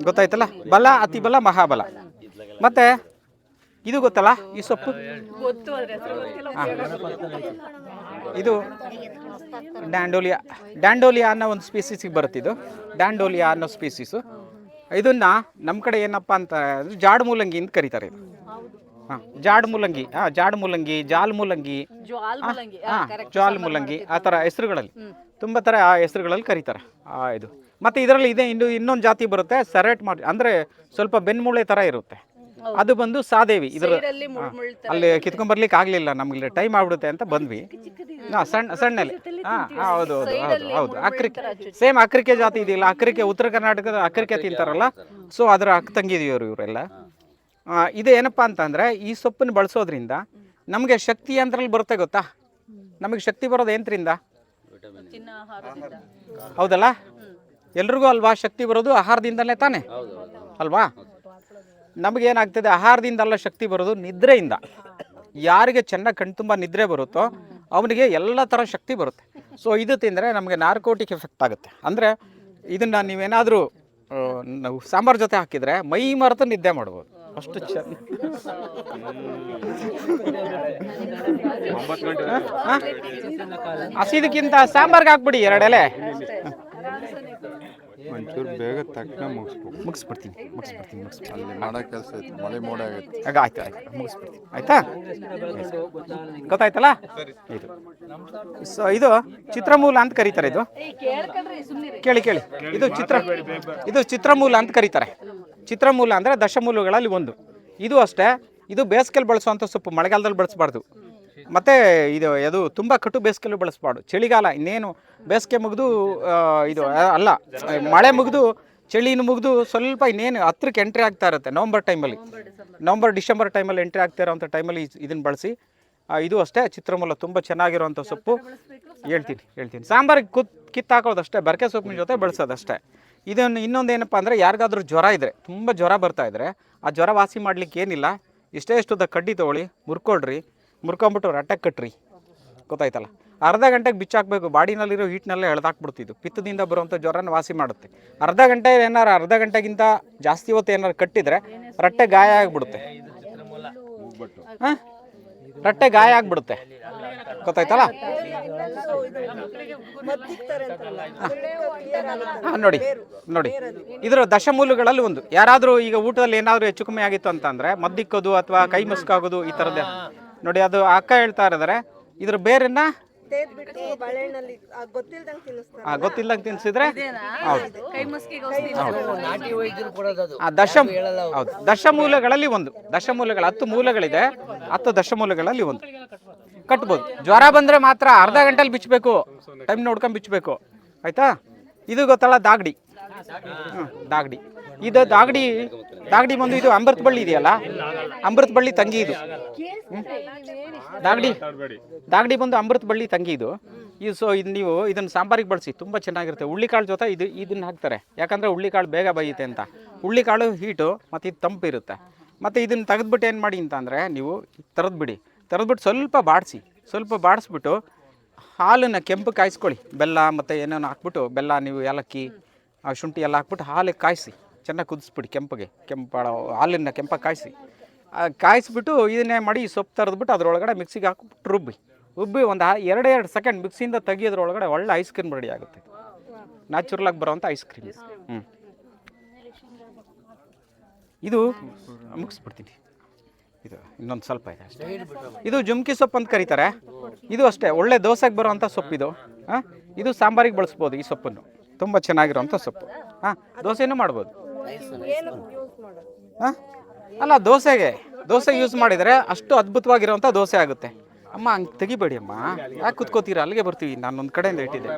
ಗೊತ್ತಾಯ್ತಲ್ಲ? ಬಲ ಅತಿ ಬಲ ಮಹಾಬಲ. ಮತ್ತೆ? ಇದು ಗೊತ್ತಲ್ಲ? ಈ ಸೊಪ್ಪು? ಇದು ಡ್ಯಾಂಡೋಲಿಯಾ. ಡ್ಯಾಂಡೋಲಿಯಾ ಅನ್ನೋ ಒಂದು ಸ್ಪೀಸೀಸಿಗೆ ಬರುತ್ತಿದ್ದು ಇದು. ಡ್ಯಾಂಡೋಲಿಯಾ ಅನ್ನೋ ಸ್ಪೀಸೀಸು ಇದನ್ನ ನಮ್ಮ ಕಡೆ ಏನಪ್ಪ ಅಂತ ಜಾಡ್ ಮೂಲಂಗಿ ಅಂತ ಕರೀತಾರೆ ಇದು. ಹಾಂ ಜಾಡ್ ಮೂಲಂಗಿ. ಹಾಂ ಜಾಡ್ ಮೂಲಂಗಿ ಜಾಲ್ ಮೂಲಂಗಿ. ಹಾಂ ಜಾಲ್ ಮೂಲಂಗಿ. ಆ ಥರ ಹೆಸರುಗಳಲ್ಲಿ. ತುಂಬ ಥರ ಆ ಹೆಸರುಗಳಲ್ಲಿ ಕರೀತಾರೆ. ಆ ಇದು. ಮತ್ತು ಇದರಲ್ಲಿ ಇದೆ ಇನ್ನು ಇನ್ನೊಂದು ಜಾತಿ ಬರುತ್ತೆ ಸೆರೆಟ್ ಮಾಡಿ ಅಂದರೆ ಸ್ವಲ್ಪ ಬೆನ್ಮೂಳೆ ಥರ ಇರುತ್ತೆ. ಅದು ಬಂದು ಸಾದೇವಿ ಇದರ ಅಲ್ಲಿ ಕಿತ್ಕೊಂಬರ್ಲಿಕ್ಕೆ ಆಗಲಿಲ್ಲ ನಮ್ಗೆ ಟೈಮ್ ಆಗ್ಬಿಡುತ್ತೆ ಅಂತ ಬಂದ್ವಿ. ಹಾಂ ಸಣ್ಣ ಸಣ್ಣಲ್ಲಿ. ಹಾಂ ಹೌದು ಹೌದು ಹೌದು ಹೌದು ಅಕ್ರಿಕೆ ಸೇಮ್ ಅಕ್ರಿಕೆ ಜಾತಿ ಇದೆಯಲ್ಲ ಅಕ್ರಿಕೆ ಉತ್ತರ ಕರ್ನಾಟಕದ ಅಕ್ರಿಕೆ ತಿಂತಾರಲ್ಲ ಸೊ ಅದರ ಅಕ್ಕ ತಂಗಿದೆಯವರು ಇವರೆಲ್ಲ ಇದು ಏನಪ್ಪ ಅಂತಂದರೆ ಈ ಸೊಪ್ಪನ್ನು ಬಳಸೋದ್ರಿಂದ ನಮಗೆ ಶಕ್ತಿ ಅಂತರಲ್ಲಿ ಬರುತ್ತೆ ಗೊತ್ತಾ ನಮಗೆ ಶಕ್ತಿ ಬರೋದು ಆಹಾರದಿಂದ ಹೌದಲ್ಲ ಎಲ್ರಿಗೂ ಅಲ್ವಾ? ಶಕ್ತಿ ಬರೋದು ಆಹಾರದಿಂದಲೇ ತಾನೇ? ಅಲ್ವಾ? ನಮಗೇನಾಗ್ತದೆ? ಆಹಾರದಿಂದಲ್ಲ ಶಕ್ತಿ ಬರೋದು ನಿದ್ರೆಯಿಂದ. ಯಾರಿಗೆ ಚೆನ್ನಾಗಿ ಕಣ್ತುಂಬ ನಿದ್ರೆ ಬರುತ್ತೋ ಅವನಿಗೆ ಎಲ್ಲ ಥರ ಶಕ್ತಿ ಬರುತ್ತೆ. ಸೊ ಇದು ತಿಂದರೆ ನಮಗೆ ನಾರ್ಕೋಟಿಕ್ ಎಫೆಕ್ಟ್ ಆಗುತ್ತೆ. ಅಂದರೆ ಇದನ್ನು ನೀವೇನಾದರೂ ನಾವು ಸಾಂಬಾರು ಜೊತೆ ಹಾಕಿದರೆ ಮೈ ಮರೆತು ನಿದ್ದೆ ಮಾಡ್ಬೋದು. ಅಷ್ಟು ಚೆನ್ನ ಹಸಿದಕ್ಕಿಂತ ಸಾಂಬಾರ್ಗೆ ಹಾಕ್ಬಿಡಿ ಎರಡು ಎಲೆ ಒಂಚೂರು ಬೇಗ ತಕ್ಷಣ ಮುಗಿಸ್ಬೇಕು ಮುಗಿಸ್ಬಿಡ್ತೀನಿ ಮುಗಿಸ್ಬಿಡ್ತೀನಿ ಮುಗಿಸ್ಬಿಡ್ತೀನಿ. ಅಲ್ಲಿ ಮಾಡೋ ಕೆಲಸ ಐತೆ ಮಳೆ ಮೋಡ ಆಗುತ್ತೆ ಆಗ ಆಯ್ತು ಆಯ್ತು ಮುಗಿಸ್ಬಿಡ್ತೀನಿ. ಆಯ್ತಾ? ಗೊತ್ತಾಯ್ತಲ್ಲ? ಇದು. ಸೊ ಇದು ಚಿತ್ರಮೂಲ ಅಂತ ಕರೀತಾರೆ ಇದು. ಕೇಳಿ ಕೇಳಿ. ಇದು ಚಿತ್ರ ಇದು ಚಿತ್ರಮೂಲ ಅಂತ ಕರೀತಾರೆ. ಚಿತ್ರಮೂಲ ಅಂದರೆ ದಶಮೂಲಗಳಲ್ಲಿ ಒಂದು. ಇದು ಅಷ್ಟೇ. ಇದು ಬೇಸಿಗೆಲಿ ಬಳಸುವಂಥ ಸೊಪ್ಪು ಮಳೆಗಾಲದಲ್ಲಿ ಬಳಸಬಾರ್ದು. ಮತ್ತು ಇದು ಅದು ತುಂಬ ಕಟು ಬೇಸಿಗೆಲ್ಲೂ ಬಳಸಬಾರ್ದು. ಚಳಿಗಾಲ ಇನ್ನೇನು ಬೇಸಿಗೆ ಮುಗಿದು ಇದು ಅಲ್ಲ ಮಳೆ ಮುಗಿದು ಚಳಿನ ಮುಗಿದು ಸ್ವಲ್ಪ ಇನ್ನೇನು ಹತ್ರಕ್ಕೆ ಎಂಟ್ರಿ ಆಗ್ತಾ ಇರುತ್ತೆ ನವಂಬರ್ ಟೈಮಲ್ಲಿ ನವಂಬರ್ ಡಿಸೆಂಬರ್ ಟೈಮಲ್ಲಿ ಎಂಟ್ರಿ ಆಗ್ತಾ ಇರೋಂಥ ಟೈಮಲ್ಲಿ ಇದನ್ನು ಬಳಸಿ. ಇದು ಅಷ್ಟೇ ಚಿತ್ರಮೂಲ ತುಂಬ ಚೆನ್ನಾಗಿರುವಂಥ ಸೊಪ್ಪು. ಹೇಳ್ತೀನಿ ಹೇಳ್ತೀನಿ. ಸಾಂಬಾರಿಗೆ ಕುತ್ ಕಿತ್ತಾಕೋದು ಅಷ್ಟೇ ಬರ್ಕೆ ಸೊಪ್ಪಿನ ಜೊತೆ ಬಳಸೋದಷ್ಟೇ ಇದನ್ನು ಇನ್ನೊಂದು ಏನಪ್ಪ ಅಂದರೆ ಯಾರಿಗಾದ್ರೂ ಜ್ವರ ಇದ್ದರೆ ತುಂಬ ಜ್ವರ ಬರ್ತಾ ಇದ್ದರೆ ಆ ಜ್ವರ ವಾಸಿ ಮಾಡ್ಲಿಕ್ಕೆ ಏನಿಲ್ಲ. ಇಷ್ಟೇ ಇಷ್ಟುದ ಕಡ್ಡಿ ತೊಗೊಳ್ಳಿ ಮುರ್ಕೊಳ್ರಿ. ಮುರ್ಕೊಂಬಿಟ್ಟು ರಟ್ಟೆ ಕಟ್ರಿ. ಗೊತ್ತಾಯ್ತಲ್ಲ? ಅರ್ಧ ಗಂಟೆಗೆ ಬಿಚ್ಚಾಕ್ಬೇಕು ಬಾಡಿನಲ್ಲಿರೋ ಹೀಟ್ನಲ್ಲೇ ಎಳ್ದಾಕ್ಬಿಡ್ತಿದ್ದು ಪಿತ್ತದಿಂದ ಬರುವಂಥ ಜ್ವರನ ವಾಸಿ ಮಾಡುತ್ತೆ. ಅರ್ಧ ಗಂಟೆ ಏನಾರು ಅರ್ಧ ಗಂಟೆಗಿಂತ ಜಾಸ್ತಿ ಹೊತ್ತು ಏನಾರು ಕಟ್ಟಿದರೆ ರಟ್ಟೆ ಗಾಯ ಆಗಿಬಿಡುತ್ತೆ. ಹಾಂ? ರಟ್ಟೆ ಗಾಯ ಆಗಿಬಿಡುತ್ತೆ. ಗೊತ್ತಾಯ್ತಲ್ಲ? ಹಾಂ, ನೋಡಿ ನೋಡಿ. ಇದರ ದಶಮೂಲಗಳಲ್ಲಿ ಒಂದು. ಯಾರಾದರೂ ಈಗ ಊಟದಲ್ಲಿ ಏನಾದರೂ ಹೆಚ್ಚು ಕಮ್ಮಿ ಆಗಿತ್ತು ಅಂತಂದರೆ ಮದ್ದಿಕ್ಕೋದು ಅಥವಾ ಕೈ ಮುಸ್ಕಾಗೋದು ಈ ಥರದ್ದೇ ನೋಡಿ ಅದು ಅಕ್ಕ ಹೇಳ್ತಾ ಇದ್ದಾರೆ. ಇದ್ರ ಬೇರೆನ್ನ? ಗೊತ್ತಿಲ್ದಂಗೆ ತಿನ್ಸಿದ್ರೆ? ಹೌದು. ಕೈ ಮುಸ್ಕಿಗೆ ಔಷಧಿ ನಾಟಿ ವೈದ್ಯರು ಕೊಡೋದು ಅದು ಆ, ದಶ ಹೌದು. ದಶಮೂಲಗಳಲ್ಲಿ ಒಂದು. ದಶಮೂಲಗಳು ಹತ್ತು ಮೂಲಗಳಿದೆ. ಹತ್ತು ದಶಮೂಲಗಳಲ್ಲಿ ಒಂದು. ಕಟ್ಬೋದು. ಜ್ವರ ಬಂದ್ರೆ ಮಾತ್ರ ಅರ್ಧ ಗಂಟೆಲಿ ಬಿಚ್ಚಬೇಕು ಟೈಮ್ ನೋಡ್ಕೊಂಡು ಬಿಚ್ಚಬೇಕು ಆಯ್ತಾ? ಇದು ಗೊತ್ತಲ್ಲ, ದಾಗಡಿ. ದಾಗ್ಡಿ. ಇದು ದಾಗಡಿ ದಾಗಡಿ ಬಂದು ಇದು ಅಮೃತ ಬಳ್ಳಿ ಇದೆಯಲ್ಲ? ಅಮೃತ ಬಳ್ಳಿ ತಂಗಿ ಇದು? ದಾಗಡಿ. ದಾಗಡಿ ಬಂದು ಅಮೃತ ಬಳ್ಳಿ ತಂಗಿ ಇದು. ಇದು ಸೊ ಇದು ನೀವು ಇದನ್ನು ಸಾಂಬಾರಿಗೆ ಬಳಸಿ ತುಂಬ ಚೆನ್ನಾಗಿರುತ್ತೆ. ಹುಳ್ಳಿಕಾಳು ಜೊತೆ ಇದು ಇದನ್ನ ಹಾಕ್ತಾರೆ. ಯಾಕಂದರೆ ಹುಳ್ಳಿಕಾಳು ಬೇಗ ಬೈಯುತ್ತೆ ಅಂತ. ಹುಳ್ಳಿಕಾಳು ಹೀಟು ಮತ್ತು ಇದು ತಂಪು ಇರುತ್ತೆ. ಮತ್ತು ಇದನ್ನು ತೆಗೆದ್ಬಿಟ್ಟು ಏನು ಮಾಡಿ ಅಂತಂದರೆ ನೀವು ತರದ್ಬಿಡಿ ತರದ್ಬಿಟ್ಟು ಸ್ವಲ್ಪ ಬಾಡಿಸಿ ಸ್ವಲ್ಪ ಬಾಡಿಸ್ಬಿಟ್ಟು ಹಾಲನ್ನು ಕೆಂಪು ಕಾಯಿಸ್ಕೊಳ್ಳಿ. ಬೆಲ್ಲ ಮತ್ತು ಏನೇನು ಹಾಕ್ಬಿಟ್ಟು ಬೆಲ್ಲ ನೀವು ಏಲಕ್ಕಿ ಆ ಶುಂಠಿ ಎಲ್ಲ ಹಾಕ್ಬಿಟ್ಟು ಹಾಲಿಗೆ ಕಾಯಿಸಿ. ಚೆನ್ನಾಗಿ ಕುದಿಸ್ಬಿಡಿ ಕೆಂಪಗೆ. ಕೆಂಪು ಹಾಲನ್ನು ಕೆಂಪಾಗಿ ಕಾಯಿಸಿ. ಕಾಯಿಸ್ಬಿಟ್ಟು ಇದನ್ನೇ ಮಾಡಿ ಈ ಸೊಪ್ಪು ತರದ್ಬಿಟ್ಟು ಅದರೊಳಗಡೆ ಮಿಕ್ಸಿಗೆ ಹಾಕ್ಬಿಟ್ಟು ರುಬ್ಬಿ. ರುಬ್ಬಿ ಒಂದು ಎರಡು ಎರಡು ಸೆಕೆಂಡ್ ಮಿಕ್ಸಿಯಿಂದ ತೆಗಿಯೋದ್ರೊಳಗಡೆ ಒಳ್ಳೆ ಐಸ್ ಕ್ರೀಮ್ ರೆಡಿ ಆಗುತ್ತೆ. ನ್ಯಾಚುರಲಾಗಿ ಬರೋವಂಥ ಐಸ್ ಕ್ರೀಮ್ ಹ್ಞೂ ಇದು ಮುಗಿಸ್ಬಿಡ್ತೀನಿ. ಇದು ಇನ್ನೊಂದು ಸ್ವಲ್ಪ ಇದೆ ಅಷ್ಟೇ. ಇದು ಜುಮ್ಕಿ ಸೊಪ್ಪು ಅಂತ ಕರೀತಾರೆ. ಇದು ಅಷ್ಟೇ ಒಳ್ಳೆ ದೋಸೆಗೆ ಬರುವಂಥ ಇದು. ಹಾಂ ಇದು ಸಾಂಬಾರಿಗೆ ಬಳಸ್ಬೋದು ಈ ಸೊಪ್ಪನ್ನು. ತುಂಬ ಚೆನ್ನಾಗಿರೋವಂಥ ಸೊಪ್ಪು. ಹಾಂ ದೋಸೆನೂ ಮಾಡ್ಬೋದು. ಹಾಂ? ಅಲ್ಲ, ದೋಸೆಗೆ. ದೋಸೆ ಯೂಸ್ ಮಾಡಿದರೆ ಅಷ್ಟು ಅದ್ಭುತವಾಗಿರುವಂಥ ದೋಸೆ ಆಗುತ್ತೆ. ಅಮ್ಮ, ಹಂಗೆ ತೆಗಿಬೇಡಿ ಅಮ್ಮ. ಯಾಕೆ ಕುತ್ಕೋತೀರಾ? ಅಲ್ಲಿಗೆ ಬರ್ತೀವಿ. ನಾನು ಒಂದು ಕಡೆಯಿಂದ ಇಟ್ಟಿದ್ದೆ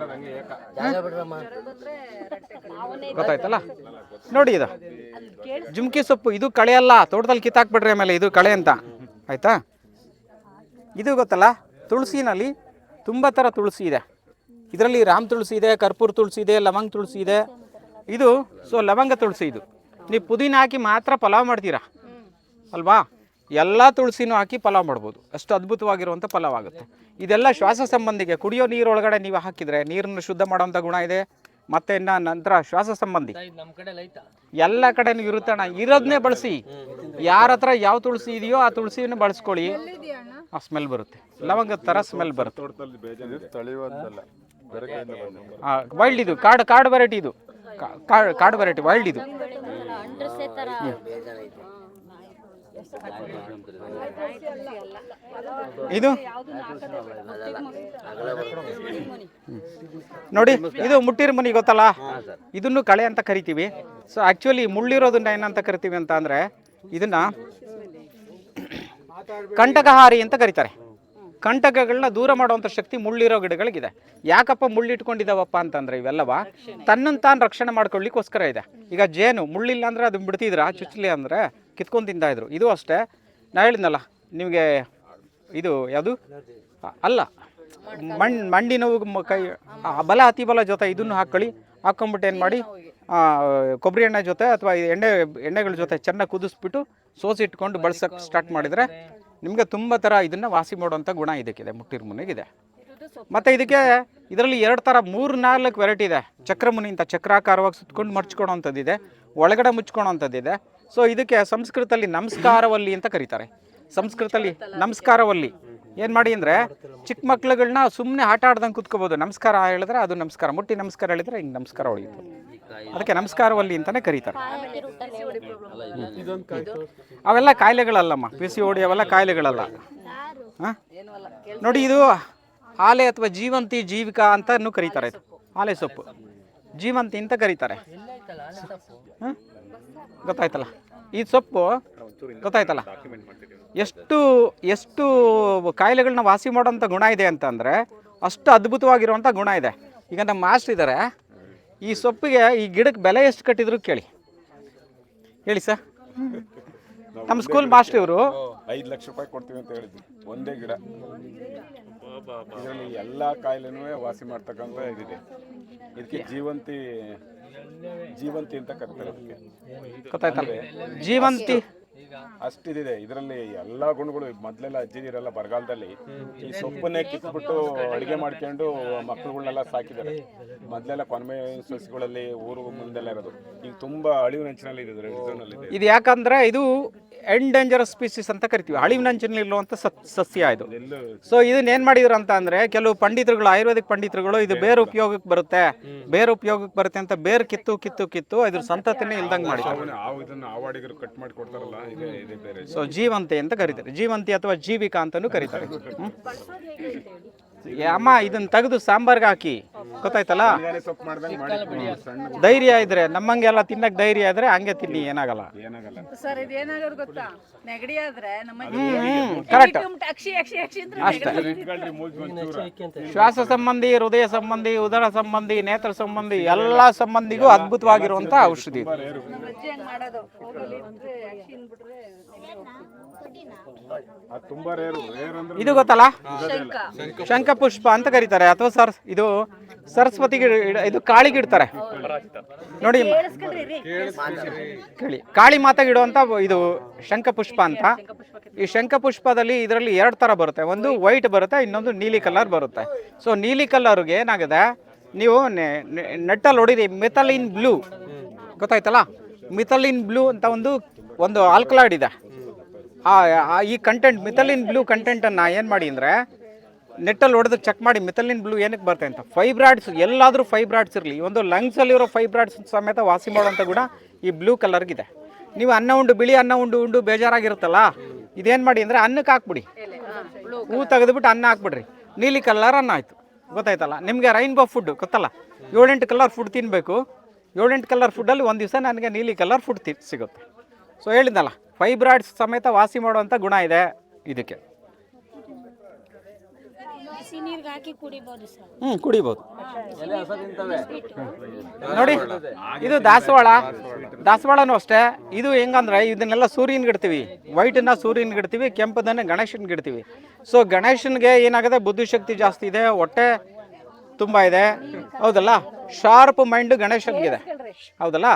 ಗೊತ್ತಾಯ್ತಲ್ಲ? ನೋಡಿ ಇದು. ಜುಮ್ಕಿ ಸೊಪ್ಪು, ಇದು ಕಳೆ ಅಲ್ಲ. ತೋಟದಲ್ಲಿ ಕಿತ್ತಾಕ್ಬಿಡ್ರಿ ಆಮೇಲೆ ಇದು ಕಳೆ ಅಂತ. ಆಯ್ತಾ? ಇದು ಗೊತ್ತಲ್ಲ? ತುಳಸಿನಲ್ಲಿ ತುಂಬ ಥರ ತುಳಸಿ ಇದೆ. ಇದರಲ್ಲಿ ರಾಮ್ ತುಳಸಿ ಇದೆ, ಕರ್ಪೂರ ತುಳಸಿ ಇದೆ, ಲವಂಗ ತುಳಸಿ ಇದೆ. ಇದು, ಸೊ ಲವಂಗ ತುಳಸಿ ಇದು. ನೀವು ಪುದೀನ ಹಾಕಿ ಮಾತ್ರ ಪಲಾವ್ ಮಾಡ್ತೀರಾ? ಅಲ್ವಾ? ಎಲ್ಲ ತುಳಸಿನೂ ಹಾಕಿ ಪಲಾವ್ ಮಾಡ್ಬೋದು. ಅಷ್ಟು ಅದ್ಭುತವಾಗಿರುವಂಥ ಪಲಾವ್ ಆಗುತ್ತೆ. ಇದೆಲ್ಲ ಶ್ವಾಸ ಸಂಬಂಧಿಗೆ ಕುಡಿಯೋ ನೀರೊಳಗಡೆ ನೀವು ಹಾಕಿದರೆ ನೀರನ್ನು ಶುದ್ಧ ಮಾಡೋವಂಥ ಗುಣ ಇದೆ. ಮತ್ತೆ ಇನ್ನ ನಂತರ ಶ್ವಾಸ ಸಂಬಂಧಿ. ಎಲ್ಲ ಕಡೆನೂ ಇರುತ್ತಣ್ಣ ಇರೋದನ್ನೇ ಬಳಸಿ. ಯಾರ ಹತ್ರ ಯಾವ ತುಳಸಿ ಇದೆಯೋ ಆ ತುಳಸಿಯನ್ನು ಬಳಸ್ಕೊಳ್ಳಿ. ಆ ಸ್ಮೆಲ್ ಬರುತ್ತೆ. ಲವಂಗದ ಥರ ಸ್ಮೆಲ್ ಬರುತ್ತೆ. ವೈಲ್ಡ್ ಇದು ಕಾಡು ಕಾಡು ವೆರೈಟಿ ಇದು. ಕಾಡು ವೆರೈಟಿ ವೈಲ್ಡ್ ಇದು. ಇದು? ನೋಡಿ ಇದು ಮುಟ್ಟಿರ ಮನಿ ಗೊತ್ತಲ್ಲ? ಇದನ್ನು ಕಳೆ ಅಂತ ಕರಿತೀವಿ. ಸೊ ಆ್ಯಕ್ಚುಲಿ ಮುಳ್ಳಿರೋದನ್ನ ಏನಂತ ಕರಿತೀವಿ ಅಂತ ಅಂದರೆ ಇದನ್ನ ಕಂಟಕಹಾರಿ ಅಂತ ಕರೀತಾರೆ. ಕಂಟಕಗಳನ್ನ ದೂರ ಮಾಡುವಂಥ ಶಕ್ತಿ ಮುಳ್ಳಿರೋ ಗಿಡಗಳಿಗಿದೆ. ಯಾಕಪ್ಪ ಮುಳ್ಳಿಟ್ಕೊಂಡಿದ್ದಾವಪ್ಪ ಅಂತಂದ್ರೆ ಇವೆಲ್ಲವ? ತನ್ನನ್ನು ತಾನು ರಕ್ಷಣೆ ಮಾಡ್ಕೊಳ್ಳಿಕ್ಕೋಸ್ಕರ ಇದೆ. ಈಗ ಜೇನು ಮುಳ್ಳಿಲ್ಲ ಅಂದ್ರೆ ಅದು ಬಿಡ್ತಿದ್ರ? ಚುಚ್ಚಲಿ ಅಂದರೆ ಕಿತ್ಕೊಂಡು ತಿಂತಾ ಇದ್ರು. ಇದು ಅಷ್ಟೇ. ನಾ ಹೇಳಿದ್ನಲ್ಲ ನಿಮಗೆ ಇದು ಯಾವುದು? ಅಲ್ಲ ಮಣ್ಣು ಮಂಡಿ ನೋವು ಕೈ ಬಲ ಅತಿ ಬಲ ಜೊತೆ ಇದನ್ನು ಹಾಕ್ಕೊಳ್ಳಿ ಹಾಕ್ಕೊಂಬಿಟ್ಟು ಏನು ಮಾಡಿ ಕೊಬ್ಬರಿ ಎಣ್ಣೆ ಜೊತೆ ಅಥವಾ ಎಣ್ಣೆ ಎಣ್ಣೆಗಳ ಜೊತೆ ಚೆನ್ನಾಗಿ ಕುದಿಸ್ಬಿಟ್ಟು ಸೋಸಿಟ್ಕೊಂಡು ಬಳಸಕ್ಕೆ ಸ್ಟಾರ್ಟ್ ಮಾಡಿದರೆ ನಿಮಗೆ ತುಂಬ ಥರ ಇದನ್ನು ವಾಸಿ ಮಾಡುವಂಥ ಗುಣ ಇದಕ್ಕಿದೆ ಮುಟ್ಟಿರ ಮುನಿಗಿದೆ ಮತ್ತು ಇದಕ್ಕೆ ಇದರಲ್ಲಿ ಎರಡು ಥರ ಮೂರು ನಾಲ್ಕು ವೆರೈಟಿ ಇದೆ. ಚಕ್ರಮುನಿ ಅಂತ ಚಕ್ರಾಕಾರವಾಗಿ ಸುತ್ಕೊಂಡು ಮಡ್ಚ್ಕೊಳೋವಂಥದ್ದಿದೆ ಒಳಗಡೆ ಮುಚ್ಕೊಳೋವಂಥದ್ದಿದೆ ಸೊ ಇದಕ್ಕೆ ಸಂಸ್ಕೃತದಲ್ಲಿ ನಮಸ್ಕಾರವಲ್ಲಿ ಅಂತ ಕರೀತಾರೆ. ಸಂಸ್ಕೃತದಲ್ಲಿ ನಮಸ್ಕಾರವಲ್ಲಿ ಏನು ಮಾಡಿ ಅಂದರೆ ಚಿಕ್ಕ ಮಕ್ಳುಗಳನ್ನ ಸುಮ್ಮನೆ ಆಟ ಆಡ್ದಂಗೆ ಕುತ್ಕೋಬೋದು. ನಮಸ್ಕಾರ ಹೇಳಿದ್ರೆ ಅದು ನಮಸ್ಕಾರ ಮುಟ್ಟಿ ನಮಸ್ಕಾರ ಹೇಳಿದ್ರೆ ಹಿಂಗೆ ನಮಸ್ಕಾರ ಹೊಡೆಯುತ್ತೆ ಅದಕ್ಕೆ ನಮಸ್ಕಾರವಲ್ಲಿ ಅಂತಲೇ ಕರೀತಾರೆ. ಅವೆಲ್ಲ ಕಾಯಿಲೆಗಳಲ್ಲಮ್ಮ ಪಿ ಸಿ ಓಡಿ ಅವೆಲ್ಲ ಕಾಯಿಲೆಗಳಲ್ಲ. ನೋಡಿ ಇದು ಆಲೆ ಅಥವಾ ಜೀವಂತಿ ಜೀವಿಕ ಕರೀತಾರೆ. ಇದು ಆಲೆ ಸೊಪ್ಪು. ಜೀವಂತಿ ಅಂತ ಕರೀತಾರೆ. ಗೊತ್ತಾಯ್ತಲ್ಲ? ಈ ಸೊಪ್ಪು ಗೊತ್ತಾಯ್ತಲ್ಲ? ಎಷ್ಟು ಎಷ್ಟು ಕಾಯಿಲೆಗಳನ್ನ ವಾಸಿ ಮಾಡೋಂಥ ಗುಣ ಇದೆ ಅಂತಂದರೆ ಅಷ್ಟು ಅದ್ಭುತವಾಗಿರುವಂಥ ಗುಣ ಇದೆ. ಈಗ ನಮ್ಮ ಮಾಸ್ಟ್ರ್ ಇದ್ದಾರೆ ಈ ಸೊಪ್ಪಿಗೆ ಈ ಗಿಡಕ್ಕೆ ಬೆಲೆ ಎಷ್ಟು ಕಟ್ಟಿದ್ರು ಕೇಳಿ. ಹೇಳಿ ಸರ್. ನಮ್ಮ ಸ್ಕೂಲ್ ಮಾಸ್ಟರ್ ಇವರು. ಐದು ಲಕ್ಷ ರೂಪಾಯಿ ಕೊಡ್ತೀವಿ ಅಂತ ಹೇಳಿದ್ವಿ ಒಂದೇ ಗಿಡ. ಇದರಲ್ಲಿ ಎಲ್ಲ ಕಾಯಿಲೆನೂ ವಾಸಿ ಮಾಡ್ತಕ್ಕಂಥ ಇದಿದೆ. ಇದಕ್ಕೆ ಜೀವಂತಿ ಜೀವಂತಿ ಅಂತ ಕರೀತಾರೆ ಗೊತ್ತಾಯ್ತಲ್ಲ. ಜೀವಂತಿ. ಅಷ್ಟಿದೆ ಇದರಲ್ಲಿ ಎಲ್ಲಾ ಗುಣಗಳು ಮೊದ್ಲೆಲ್ಲ ಅಜ್ಜಿದಿರಲ್ಲ ಬರಗಾಲದಲ್ಲಿ ಈ ಸೊಪ್ಪನ್ನೇ ಕಿತ್ಬಿಟ್ಟು ಅಡಿಗೆ ಮಾಡ್ಕೊಂಡು ಮಕ್ಕಳುಗಳನ್ನೆಲ್ಲ ಸಾಕಿದ್ದಾರೆ. ಮೊದ್ಲೆಲ್ಲ ಕೊನ್ಮೆ ಸಸಿಗಳಲ್ಲಿ ಊರು ಮುಂದೆಲ್ಲ ಇರೋದು. ಈಗ ತುಂಬಾ ಅಳಿವು ನೆಂಚಿನಲ್ಲಿ ಇದೆ ಇದು ಯಾಕಂದ್ರೆ ಇದು ಎಂಡೇಂಜರಸ್ ಸ್ಪೀಸಿಸ್ ಅಂತ ಕರಿತೀವಿ. ಅಳಿವಿನಂಚಿನಲ್ಲಿರುವಂಥ ಸತ್ ಸಸ್ಯ ಇದು. ಸೊ ಇದನ್ನ ಏನ್ ಮಾಡಿದ್ರು ಅಂತ ಅಂದ್ರೆ ಕೆಲವು ಪಂಡಿತರುಗಳು ಆಯುರ್ವೇದಿಕ್ ಪಂಡಿತರುಗಳು ಇದು ಬೇರೆ ಉಪಯೋಗಕ್ಕೆ ಬರುತ್ತೆ. ಬೇರೆ ಉಪಯೋಗಕ್ಕೆ ಬರುತ್ತೆ ಅಂತ ಬೇರೆ ಕಿತ್ತು ಕಿತ್ತು ಕಿತ್ತು ಇದ್ರ ಸಂತತಿನೇ ಇಲ್ದಂಗೆ ಮಾಡಿದ್ರು. ಆ ಇದನ್ನ ಆವಾಡಿಗರು ಕಟ್ ಮಾಡಿ ಕೊಡ್ತಾರಲ್ಲ ಇದೆ ಇದೆ ಬೇರೆ ಸೊ ಜೀವಂತಿ ಅಂತ ಕರೀತಾರೆ. ಜೀವಂತಿ ಅಥವಾ ಜೀವಿಕಾ ಅಂತಾನೂ ಕರೀತಾರೆ? ಅಮ್ಮ ಇದನ್ನ ತೆಗೆದು ಸಾಂಬಾರ್ಗೆ ಹಾಕಿ. ಗೊತ್ತಾಯ್ತಲ್ಲ? ಬಿರಿಯಾನಿ ಸೊಪ್ಪು ಮಾಡ್ದಂಗೆ ಮಾಡಿ ಸಣ್ಣ ಧೈರ್ಯ ಇದ್ರೆ ನಮ್ಮಂಗೆಲ್ಲ ತಿನ್ನಕ್ ಧೈರ್ಯ ಇದ್ರೆ ಹಂಗೆ ತಿನ್ನಿ ಏನಾಗಲ್ಲ. ಏನಾಗಲ್ಲ. ಸರ್ ಇದೇನಾಗೋದು ಗೊತ್ತಾ? ನೆಗಡಿ ಆದ್ರೆ ನಮ್ಮ ಹ್ಮ್ ಕರೆಕ್ಟ್ ಅಕ್ಷಿ ಅಕ್ಷಿ ಅಕ್ಷಿ ಅಂತ ಅಷ್ಟೇ. ಇಟ್ಕೊಳ್ರಿ ಮೂಗ್ ಒಂಚೂರು. ಶ್ವಾಸ ಸಂಬಂಧಿ ಹೃದಯ ಸಂಬಂಧಿ ಉದರ ಸಂಬಂಧಿ ನೇತ್ರ ಸಂಬಂಧಿ ಎಲ್ಲ ಸಂಬಂಧಿಗೂ ಅದ್ಭುತವಾಗಿರುವಂತ ಔಷಧಿ ಇದು. ಅಜ್ಜಿ ಹಂಗ್ ಮಾಡೋದು. ಊರಲ್ಲಿ ಇದ್ರೆ ಅಕ್ಷಿ ಅಂದ್ಬಿಟ್ರೆ ಅದು ತುಂಬಾ ರೇರು. ರೇರ್ ಅಂದ್ರೆ ಇದು ಗೊತ್ತಲ್ಲ? ಶಂಕ ಶಂಖಪುಷ್ಪ ಅಂತ ಕರೀತಾರೆ ಅಥವಾ ಸರ್ ಇದು ಸರಸ್ವತಿಗೆ ಇಡ- ಇದು ಕಾಳಿಗೆ ಇಡ್ತಾರೆ. ನೋಡಿ, ಕೇಳಿ. ಕಾಳಿ ಮಾತಾಗಿ ಇಡುವಂತ ಇದು ಶಂಖಪುಷ್ಪ ಅಂತ. ಈ ಶಂಖಪುಷ್ಪದಲ್ಲಿ ಇದರಲ್ಲಿ ಎರಡು ತರ ಬರುತ್ತೆ. ಒಂದು ವೈಟ್ ಬರುತ್ತೆ, ಇನ್ನೊಂದು ನೀಲಿ ಕಲರ್ ಬರುತ್ತೆ. ಸೊ ನೀಲಿ ಕಲರ್ಗೆ ಏನಾಗಿದೆ? ನೀವು ನೆಟ್ಟಲ್ಲಿ ಹೊಡಿರಿ ಮಿಥಲಿನ್ ಬ್ಲೂ. ಗೊತ್ತಾಯ್ತಲ್ಲ? ಮಿಥಲಿನ್ ಬ್ಲೂ ಅಂತ ಒಂದು ಒಂದು ಆಲ್ಕಲಾಯ್ಡ್ ಇದೆ. ಆ- ಈ ಕಂಟೆಂಟ್ ಮಿಥಲಿನ್ ಬ್ಲೂ ಕಂಟೆಂಟನ್ನು ಏನು ಮಾಡಿ ಅಂದರೆ ನೆಟ್ಟಲ್ಲಿ ಹೊಡೆದು ಚೆಕ್ ಮಾಡಿ, ಮಿಥಲಿನ್ ಬ್ಲೂ ಏನಕ್ಕೆ ಬರುತ್ತೆ ಅಂತ. ಫೈಬ್ರಾಡ್ಸ್ ಎಲ್ಲಾದರೂ ಫೈಬ್ರಾಡ್ಸ್ ಇರಲಿ. ಒಂದು ಲಂಗ್ಸಲ್ಲಿರೋ ಫೈಬ್ರಾಡ್ಸ್ ಸಮೇತ ವಾಸಿ ಮಾಡುವಂಥ ಗುಣ ಈ ಬ್ಲೂ ಕಲರ್ಗಿದೆ ನೀವು ಅನ್ನ ಉಂಡು, ಬಿಳಿ ಅನ್ನ ಉಂಡು ಉಂಡು ಬೇಜಾರಾಗಿರುತ್ತಲ್ಲ? ಇದೇನು ಮಾಡಿ ಅಂದರೆ ಅನ್ನಕ್ಕೆ ಹಾಕ್ಬಿಡಿ. ಹೂ ತೆಗೆದುಬಿಟ್ಟು ಅನ್ನ ಹಾಕ್ಬಿಡ್ರಿ. ನೀಲಿ ಕಲರ್ ಅನ್ನ ಆಯಿತು. ಗೊತ್ತಾಯ್ತಲ್ಲ? ನಿಮಗೆ ರೈನ್ಬೋ ಫುಡ್ ಗೊತ್ತಲ್ಲ? ಏಳೆಂಟು ಕಲರ್ ಫುಡ್ ತಿನ್ನಬೇಕು ಏಳೆಂಟು ಕಲರ್ ಫುಡ್ಡಲ್ಲಿ ಒಂದು ದಿವಸ ನನಗೆ ನೀಲಿ ಕಲರ್ ಫುಡ್ ತಿ ಸಿಗುತ್ತೆ. ಸೊ ಹೇಳಿದ್ನಲ್ಲ ಫೈಬ್ರಾಯ್ಡ್ಸ್ ಸಮೇತ ವಾಸಿ ಮಾಡುವಂಥ ಗುಣ ಇದೆ ಇದಕ್ಕೆ. ಬಿಸಿ ನೀರ್ಗೆ ಹಾಕಿ ಕುಡಿಬೋದು ಸರ್. ಹ್ಞೂ ಕುಡಿಬೋದು. ನೋಡಿ ಇದು ದಾಸವಾಳ. ದಾಸವಾಳನೂ ಅಷ್ಟೇ. ಇದು ಹೆಂಗಂದ್ರೆ ಇದನ್ನೆಲ್ಲ ಸೂರ್ಯನ್ಗೆ ಇಡ್ತೀವಿ ವೈಟನ್ನ ಸೂರ್ಯನ ಗಿಡ್ತೀವಿ ಕೆಂಪದನ್ನ ಗಣೇಶನ್ಗೆ ಗಿಡ್ತೀವಿ. ಸೊ ಗಣೇಶನ್ಗೆ ಏನಾಗಿದೆ ಬುದ್ಧಿಶಕ್ತಿ ಜಾಸ್ತಿ ಇದೆ ಹೊಟ್ಟೆ ತುಂಬ ಇದೆ. ಹೌದಲ್ಲ? ಶಾರ್ಪ್ ಮೈಂಡ್ ಗಣೇಶನ್ಗಿದೆ. ಹೌದಲ್ಲ?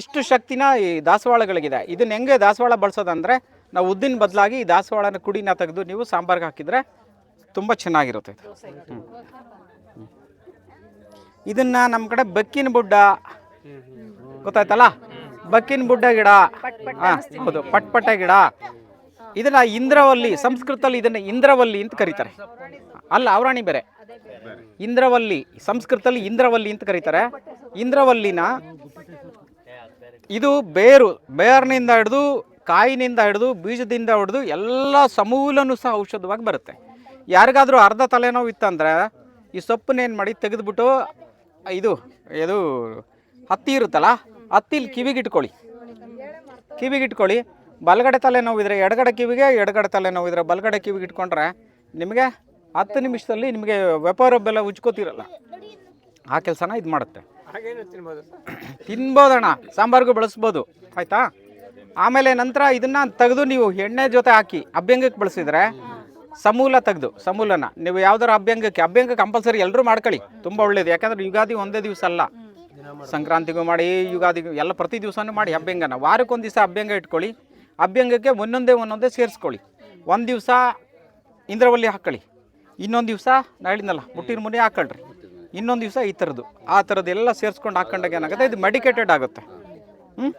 ಇಷ್ಟು ಶಕ್ತಿನ ಈ ದಾಸವಾಳಗಳಿಗಿದೆ. ಇದನ್ನ ಹೆಂಗೆ ದಾಸವಾಳ ಬಳಸೋದಂದ್ರೆ ನಾವು ಉದ್ದಿನ ಬದಲಾಗಿ ಈ ದಾಸವಾಳನ ಕುಡಿನ ತೆಗೆದು ನೀವು ಸಾಂಬಾರ್ಗೆ ಹಾಕಿದ್ರೆ ತುಂಬ ಚೆನ್ನಾಗಿರುತ್ತೆ ಇದು. ಹ್ಮ್. ಇದನ್ನ ನಮ್ಮ ಕಡೆ ಬಕ್ಕಿನ ಬುಡ್ಡ. ಗೊತ್ತಾಯ್ತಲ್ಲ? ಬಕ್ಕಿನ ಬುಡ್ಡ ಗಿಡ. ಹಾಂ, ಹೌದು ಪಟ್ಪಟ ಗಿಡ. ಇದನ್ನ ಇಂದ್ರವಲ್ಲಿ, ಸಂಸ್ಕೃತದಲ್ಲಿ ಇದನ್ನ ಇಂದ್ರವಲ್ಲಿ ಅಂತ ಕರೀತಾರೆ. ಅಲ್ಲ, ಅವರಾಣಿ ಬೇರೆ. ಇಂದ್ರವಲ್ಲಿ, ಸಂಸ್ಕೃತದಲ್ಲಿ ಇಂದ್ರವಲ್ಲಿ ಅಂತ ಕರೀತಾರೆ. ಇಂದ್ರವಲ್ಲಿನ ಇದು ಬೇರು, ಬೇರ್ನಿಂದ ಹಿಡಿದು, ಕಾಯಿನಿಂದ ಹಿಡಿದು, ಬೀಜದಿಂದ ಹಿಡಿದು ಎಲ್ಲ ಸಮೂಲನೂ ಸಹ ಔಷಧವಾಗಿ ಬರುತ್ತೆ. ಯಾರಿಗಾದ್ರೂ ಅರ್ಧ ತಲೆನೋವು ಇತ್ತಂದ್ರೆ ಈ ಸೊಪ್ಪನ್ನ ಏನು ಮಾಡಿ ತೆಗೆದುಬಿಟ್ಟು, ಇದು ಇದು ಹತ್ತಿ ಇರುತ್ತಲ್ಲ, ಹತ್ತಿಲಿ ಕಿವಿಗೆ ಕಿವಿಗಿಟ್ಕೊಳ್ಳಿ. ಕಿವಿಗೆ ಇಟ್ಕೊಳ್ಳಿ ಬಲಗಡೆ ತಲೆನೋವಿದ್ರೆ ಎಡಗಡೆ ಕಿವಿಗೆ, ಎಡಗಡೆ ತಲೆನೋವಿದ್ರೆ ಬಲಗಡೆ ಕಿವಿಗೆ ಇಟ್ಕೊಂಡ್ರೆ ನಿಮಗೆ ಹತ್ತು ನಿಮಿಷದಲ್ಲಿ ನಿಮಗೆ ವ್ಯಾಪಾರ ಬೆಲ್ಲ ಉಜ್ಕೋತಿರಲ್ಲ. ಆ ಕೆಲಸನ ಇದು ಮಾಡುತ್ತೆ. ತಿನ್ಬೋದಣ್ಣ, ಸಾಂಬಾರ್ಗೂ ಬಳಸ್ಬೋದು. ಆಯ್ತಾ? ಆಮೇಲೆ ನಂತರ ಇದನ್ನ ತೆಗೆದು ನೀವು ಎಣ್ಣೆ ಜೊತೆ ಹಾಕಿ ಅಭ್ಯಂಗಕ್ಕೆ ಬಳಸಿದ್ರೆ ಸಮೂಲ ತೆಗೆದು, ಸಮೂಲನ. ನೀವು ಯಾವ್ದಾರ ಅಭ್ಯಂಗಕ್ಕೆ, ಅಭ್ಯಂಗ ಕಂಪಲ್ಸರಿ ಎಲ್ಲರೂ ಮಾಡ್ಕೊಳ್ಳಿ. ತುಂಬ ಒಳ್ಳೇದು. ಯಾಕಂದ್ರೆ ಯುಗಾದಿ ಒಂದೇ ದಿವಸ ಅಲ್ಲ. ಸಂಕ್ರಾಂತಿಗೂ ಮಾಡಿ, ಯುಗಾದಿಗೂ ಎಲ್ಲ ಪ್ರತಿ ದಿವಸನೂ ಮಾಡಿ ಅಭ್ಯಂಗನ. ವಾರಕ್ಕೊಂದು ದಿವಸ ಅಭ್ಯಂಗ ಇಟ್ಕೊಳ್ಳಿ. ಅಭ್ಯಂಗಕ್ಕೆ ಒಂದೊಂದೇ ಒಂದೊಂದೇ ಸೇರಿಸ್ಕೊಳ್ಳಿ. ಒಂದು ದಿವಸ ಇಂದ್ರವಲ್ಲಿ ಹಾಕ್ಕೊಳ್ಳಿ. ಇನ್ನೊಂದು ದಿವಸ ನಾ ಹೇಳಿದ್ನಲ್ಲ ಮುಟ್ಟಿನ ಮುನಿ ಹಾಕೊಳ್ರಿ ಇನ್ನೊಂದು ದಿವಸ ಈ ಥರದ್ದು. ಆ ಥರದ್ದು ಎಲ್ಲ ಸೇರಿಸ್ಕೊಂಡು ಹಾಕೊಂಡಾಗ ಏನಾಗುತ್ತೆ? ಇದು ಮೆಡಿಕೇಟೆಡ್ ಆಗುತ್ತೆ. ಹ್ಞೂ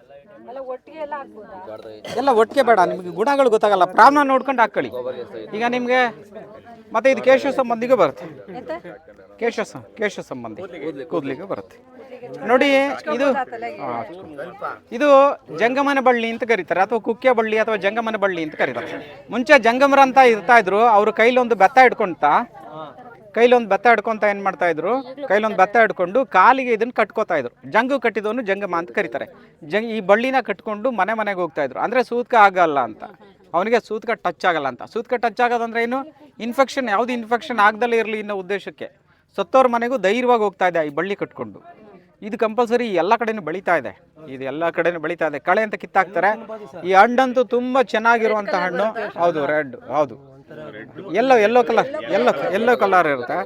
ಎಲ್ಲ ಒಟ್ಟಿಗೆ ಬೇಡ ನಿಮಗೆ ಗುಣಗಳು ಗೊತ್ತಾಗಲ್ಲ. ಪ್ರಾಬ್ಲಮ್ ನೋಡ್ಕೊಂಡು ಹಾಕೊಳ್ಳಿ. ಈಗ ನಿಮಗೆ ಮತ್ತೆ ಇದು ಕೇಶವ ಸಂಬಂಧಿಗೂ ಬರುತ್ತೆ. ಕೇಶವ ಕೇಶವ ಕೇಶ ಸಂಬಂಧಿ. ಕೂದಲಿಗೂ. ಬರುತ್ತೆ. ನೋಡಿ ಇದು ಇದು ಜಂಗಮನ ಬಳ್ಳಿ ಅಂತ ಕರೀತಾರೆ ಅಥವಾ ಕುಕ್ಕೆ ಬಳ್ಳಿ ಅಥವಾ ಜಂಗಮನ ಬಳ್ಳಿ ಅಂತ ಕರೀತಾರೆ. ಮುಂಚೆ ಜಂಗಮರ ಅಂತ ಇರ್ತಾ ಇದ್ರು ಅವ್ರ ಕೈಲೊಂದು ಬೆತ್ತ ಹಿಡ್ಕೊಂತ ಕೈಲೊಂದು ಬೆತ್ತ ಹಿಡ್ಕೊಂತ ಏನು ಮಾಡ್ತಾ ಇದ್ರು? ಕೈಲೊಂದು ಬೆತ್ತ ಹಿಡ್ಕೊಂಡು ಕಾಲಿಗೆ ಇದನ್ನ ಕಟ್ಕೋತಾ ಇದ್ರು. ಜಂಗು ಕಟ್ಟಿದವನು ಜಂಗಮ ಅಂತ ಕರೀತಾರೆ. ಜಂಗ್ ಈ ಬಳ್ಳಿನ ಕಟ್ಕೊಂಡು ಮನೆ ಮನೆಗೆ ಹೋಗ್ತಾ ಇದ್ರು. ಅಂದರೆ ಸೂತ್ಕ ಆಗಲ್ಲ ಅಂತ. ಅವನಿಗೆ ಸೂತ್ಕ ಟಚ್ ಆಗಲ್ಲ ಅಂತ. ಸೂತ್ಕ ಟಚ್ ಆಗೋದಂದ್ರೆ ಏನು? ಇನ್ಫೆಕ್ಷನ್ ಯಾವುದು ಇನ್ಫೆಕ್ಷನ್ ಆಗದಲ್ಲೇ ಇರಲಿ ಅನ್ನೋ ಉದ್ದೇಶಕ್ಕೆ. ಸತ್ತೋರ ಮನೆಗೂ ಧೈರ್ಯವಾಗಿ ಹೋಗ್ತಾ ಇದೆ ಈ ಬಳ್ಳಿ ಕಟ್ಕೊಂಡು. ಇದು ಕಂಪಲ್ಸರಿ ಎಲ್ಲ ಕಡೆನೂ ಬೆಳೀತಾ ಇದೆ. ಇದು ಎಲ್ಲ ಕಡೆನೂ ಬೆಳೀತಾ ಇದೆ. ಕಳೆ ಅಂತ ಕಿತ್ತಾಕ್ತಾರೆ. ಈ ಹಣ್ಣಂತೂ ತುಂಬ ಚೆನ್ನಾಗಿರುವಂಥ ಹಣ್ಣು. ಹೌದು ರೆಡ್ ಹೌದು. ಎಲ್ಲೋ ಎಲ್ಲೋ ಕಲರ್ ಎಲ್ಲೋ ಎಲ್ಲೋ ಕಲರ್ ಇರುತ್ತೆ.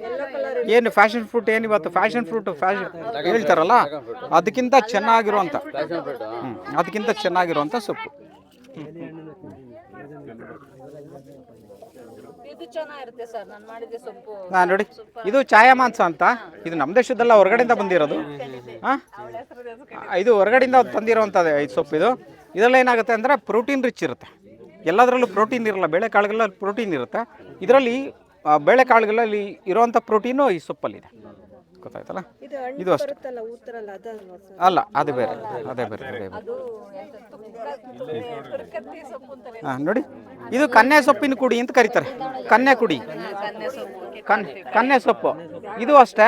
ಏನು ಫ್ಯಾಷನ್ ಫ್ರೂಟ್ ಏನು ಇವತ್ತು? ಫ್ಯಾಷನ್ ಫ್ರೂಟ್ ಫ್ಯಾಷನ್ ಹೇಳ್ತಾರಲ್ಲ ಅದಕ್ಕಿಂತ ಚೆನ್ನಾಗಿರುವಂಥ ಅದಕ್ಕಿಂತ ಚೆನ್ನಾಗಿರುವಂಥ ಸೊಪ್ಪು. ಇದು ಚೆನ್ನಾಗಿರುತ್ತೆ ಸರ್. ನಾನು ಹಾ ನೋಡಿ ಇದು ಛಾಯಾ ಮಾಂಸ ಅಂತ. ಇದು ನಮ್ಮ ದೇಶದಲ್ಲ ಹೊರಗಡೆಯಿಂದ ಬಂದಿರೋದು. ಹಾಂ? ಇದು ಹೊರಗಡೆಯಿಂದ ತಂದಿರೋವಂಥದ್ದು ಈ ಸೊಪ್ಪು ಇದು. ಇದರಲ್ಲಿ ಏನಾಗುತ್ತೆ ಅಂದರೆ ಪ್ರೋಟೀನ್ ರಿಚ್ ಇರುತ್ತೆ. ಎಲ್ಲದರಲ್ಲೂ ಪ್ರೋಟೀನ್ ಇರಲ್ಲ ಬೇಳೆಕಾಳುಗಳ ಪ್ರೋಟೀನ್ ಇರುತ್ತೆ. ಇದರಲ್ಲಿ ಬೇಳೆ ಬೇಳೆಕಾಳುಗಳಲ್ಲಿ ಇರುವಂಥ ಪ್ರೋಟೀನು ಈ ಸೊಪ್ಪಲ್ಲಿದೆ. ಗೊತ್ತಾಯ್ತಲ್ಲ? ಇದು ಅಷ್ಟು. ಅಲ್ಲ ಅದು ಬೇರೆ ಅದೇ ಬೇರೆ ಅದೇ ಬೇರೆ. ಹಾಂ ನೋಡಿ. ಇದು ಕನ್ಯೆ ಸೊಪ್ಪಿನ ಕುಡಿ ಅಂತ ಕರೀತಾರೆ. ಕನ್ಯೆ ಕುಡಿ. ಕನ್ನೆ ಸೊಪ್ಪು ಕನ್ ಕನ್ಯೆ ಸೊಪ್ಪು. ಇದು ಅಷ್ಟೇ.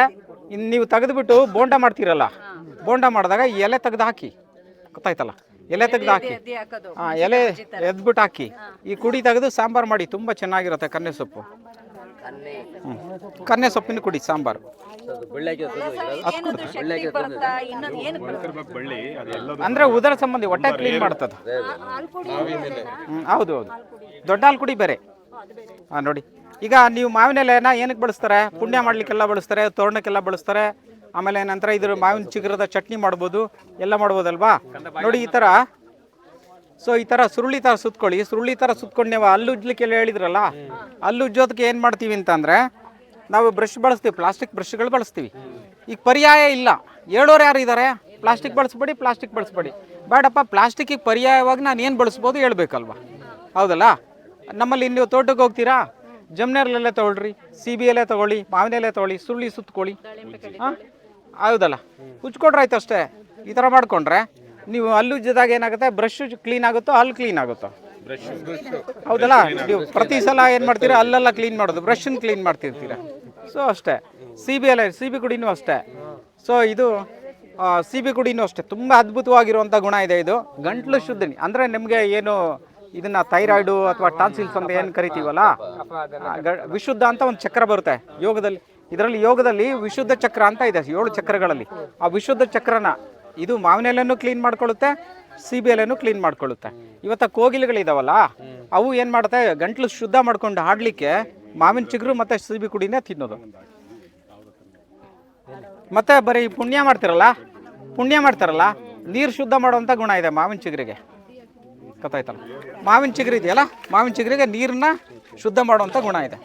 ಇನ್ನು ನೀವು ತೆಗೆದುಬಿಟ್ಟು ಬೋಂಡ ಮಾಡ್ತೀರಲ್ಲ ಬೋಂಡ ಮಾಡಿದಾಗ ಈ ಎಲೆ ತೆಗೆದು ಹಾಕಿ. ಗೊತ್ತಾಯ್ತಲ್ಲ? ಎಲೆ ತೆಗೆದು ಹಾಕಿ. ಹಾಂ ಎಲೆ ಎದ್ಬಿಟ್ಟು ಹಾಕಿ. ಈ ಕುಡಿ ತೆಗೆದು ಸಾಂಬಾರು ಮಾಡಿ ತುಂಬ ಚೆನ್ನಾಗಿರುತ್ತೆ ಕನ್ನೆ ಸೊಪ್ಪು. ಕನ್ನೆ. ಸೊಪ್ಪಿನ ಕುಡಿ ಸಾಂಬಾರು. ಅಂದ್ರೆ ಉದರ ಸಂಬಂಧಿ ಹೊಟ್ಟೆ ಕ್ಲೀನ್ ಮಾಡ್ತದ. ಹ್ಮ್, ಹೌದು ಹೌದು. ದೊಡ್ಡ ಹಾಲು ಕುಡಿ ಬೇರೆ. ಹಾಂ ನೋಡಿ. ಈಗ ನೀವು ಮಾವಿನ ಎಲೆನ ಏನಕ್ಕೆ ಬಳಸ್ತಾರೆ? ಪುಣ್ಯ ಮಾಡ್ಲಿಕ್ಕೆಲ್ಲ ಬಳಸ್ತಾರೆ ತೋರಣಕ್ಕೆಲ್ಲ ಬಳಸ್ತಾರೆ. ಆಮೇಲೆ ನಂತರ ಇದ್ರ ಮಾವಿನ ಚಿಗುರದ ಚಟ್ನಿ ಮಾಡ್ಬೋದು, ಎಲ್ಲ ಮಾಡ್ಬೋದಲ್ವಾ? ನೋಡಿ ಈ ಥರ ಸೊ ಈ ಥರ ಸುರುಳಿ ಥರ ಸುತ್ಕೊಳ್ಳಿ. ಸುರುಳಿ ಥರ ಸುತ್ಕೊಂಡು ನೀವು ಹಲ್ಲು ಉಜ್ಲಿಕ್ಕೆಲ್ಲ ಹೇಳಿದ್ರಲ್ಲ ಹಲ್ಲು ಉಜ್ಜೋದಕ್ಕೆ ಏನು ಮಾಡ್ತೀವಿ ಅಂತಂದರೆ, ನಾವು ಬ್ರಷ್ ಬಳಸ್ತೀವಿ ಪ್ಲಾಸ್ಟಿಕ್ ಬ್ರಷ್ಗಳು ಬಳಸ್ತೀವಿ. ಈಗ ಪರ್ಯಾಯ ಇಲ್ಲ. ಹೇಳೋರು ಯಾರು ಇದ್ದಾರೆ ಪ್ಲಾಸ್ಟಿಕ್ ಬಳಸ್ಬೇಡಿ ಪ್ಲಾಸ್ಟಿಕ್ ಬಳಸ್ಬೇಡಿ. ಬೇಡಪ್ಪ ಪ್ಲಾಸ್ಟಿಕ್ಕಿಗೆ ಪರ್ಯಾಯವಾಗಿ ನಾನು ಏನು ಬಳಸ್ಬೋದು ಹೇಳ್ಬೇಕಲ್ವಾ? ಹೌದಲ್ಲ? ನಮ್ಮಲ್ಲಿ ನೀವು ತೋಟಕ್ಕೆ ಹೋಗ್ತೀರಾ? ಜಮ್ನೇರ್ಲೆಲ್ಲೇ ತೊಗೊಳ್ರಿ ಸಿ ಬಿ ಎಲೆ ತಗೊಳ್ಳಿ ಮಾವಿನ ಎಲೆ ತೊಗೊಳ್ಳಿ, ಸುರುಳಿ ಸುತ್ಕೊಳ್ಳಿ. ಹಾಂ? ಹೌದಲ್ಲ? ಉಚ್ಕೊಂಡ್ರೆ ಆಯ್ತು ಅಷ್ಟೇ. ಈ ಥರ ಮಾಡಿಕೊಂಡ್ರೆ ನೀವು ಅಲ್ಲಿ ಉಜ್ಜಿದಾಗ ಏನಾಗುತ್ತೆ? ಬ್ರಷ್ ಕ್ಲೀನ್ ಆಗುತ್ತೋ ಅಲ್ಲಿ ಕ್ಲೀನ್ ಆಗುತ್ತೋ? ಹೌದಲ್ಲ? ನೀವು ಪ್ರತಿ ಸಲ ಏನು ಮಾಡ್ತೀರಾ? ಅಲ್ಲೆಲ್ಲ ಕ್ಲೀನ್ ಮಾಡೋದು. ಬ್ರಷನ್ನು ಕ್ಲೀನ್ ಮಾಡ್ತಿರ್ತೀರ? ಸೊ ಅಷ್ಟೇ. C B L C B ಕುಡಿನೂ ಅಷ್ಟೇ. ಸೊ ಇದು ಸಿ ಬಿ ಕುಡಿನೂ ಅಷ್ಟೇ. ತುಂಬ ಅದ್ಭುತವಾಗಿರುವಂಥ ಗುಣ ಇದೆ ಇದು. ಗಂಟ್ಲು ಶುದ್ಧಿ ಅಂದರೆ ನಿಮಗೆ ಏನು ಇದನ್ನ ಥೈರಾಯ್ಡು ಅಥವಾ ಟಾನ್ಸಿಲ್ಸ್ ಅಂತ ಏನು ಕರಿತೀವಲ್ಲ? ವಿಶುದ್ಧ ಅಂತ ಒಂದು ಚಕ್ರ ಬರುತ್ತೆ ಯೋಗದಲ್ಲಿ. ಇದರಲ್ಲಿ ಯೋಗದಲ್ಲಿ ವಿಶುದ್ಧ ಚಕ್ರ ಅಂತ ಇದೆ, ಏಳು ಚಕ್ರಗಳಲ್ಲಿ. ಆ ವಿಶುದ್ಧ ಚಕ್ರನ ಇದು ಮಾವಿನೆಲೆಯನ್ನು ಕ್ಲೀನ್ ಮಾಡ್ಕೊಳ್ಳುತ್ತೆ ಸಿ ಬಿ ಎಲೆನೂ ಕ್ಲೀನ್ ಮಾಡ್ಕೊಳ್ಳುತ್ತೆ. ಇವತ್ತ ಕೋಗಿಲುಗಳಿದಾವಲ್ಲ, ಅವು ಏನು ಮಾಡುತ್ತೆ, ಗಂಟ್ಲು ಶುದ್ಧ ಮಾಡ್ಕೊಂಡು ಹಾಡಲಿಕ್ಕೆ ಮಾವಿನ ಚಿಗುರು ಮತ್ತು ಸಿ ಬಿ ಕುಡಿನೇ ತಿನ್ನೋದು. ಮತ್ತೆ ಬರೀ ಪುಣ್ಯ ಮಾಡ್ತಿರಲ್ಲ, ಪುಣ್ಯ ಮಾಡ್ತಾರಲ್ಲ, ನೀರು ಶುದ್ಧ ಮಾಡುವಂಥ ಗುಣ ಇದೆ ಮಾವಿನ ಚಿಗುರಿಗೆ. ಗೊತ್ತಾಯ್ತಲ್ಲ? ಮಾವಿನ ಚಿಗುರು ಇದೆಯಲ್ಲ, ಮಾವಿನ ಚಿಗುರಿಗೆ ನೀರನ್ನ ಶುದ್ಧ ಮಾಡುವಂಥ ಗುಣ ಇದೆ.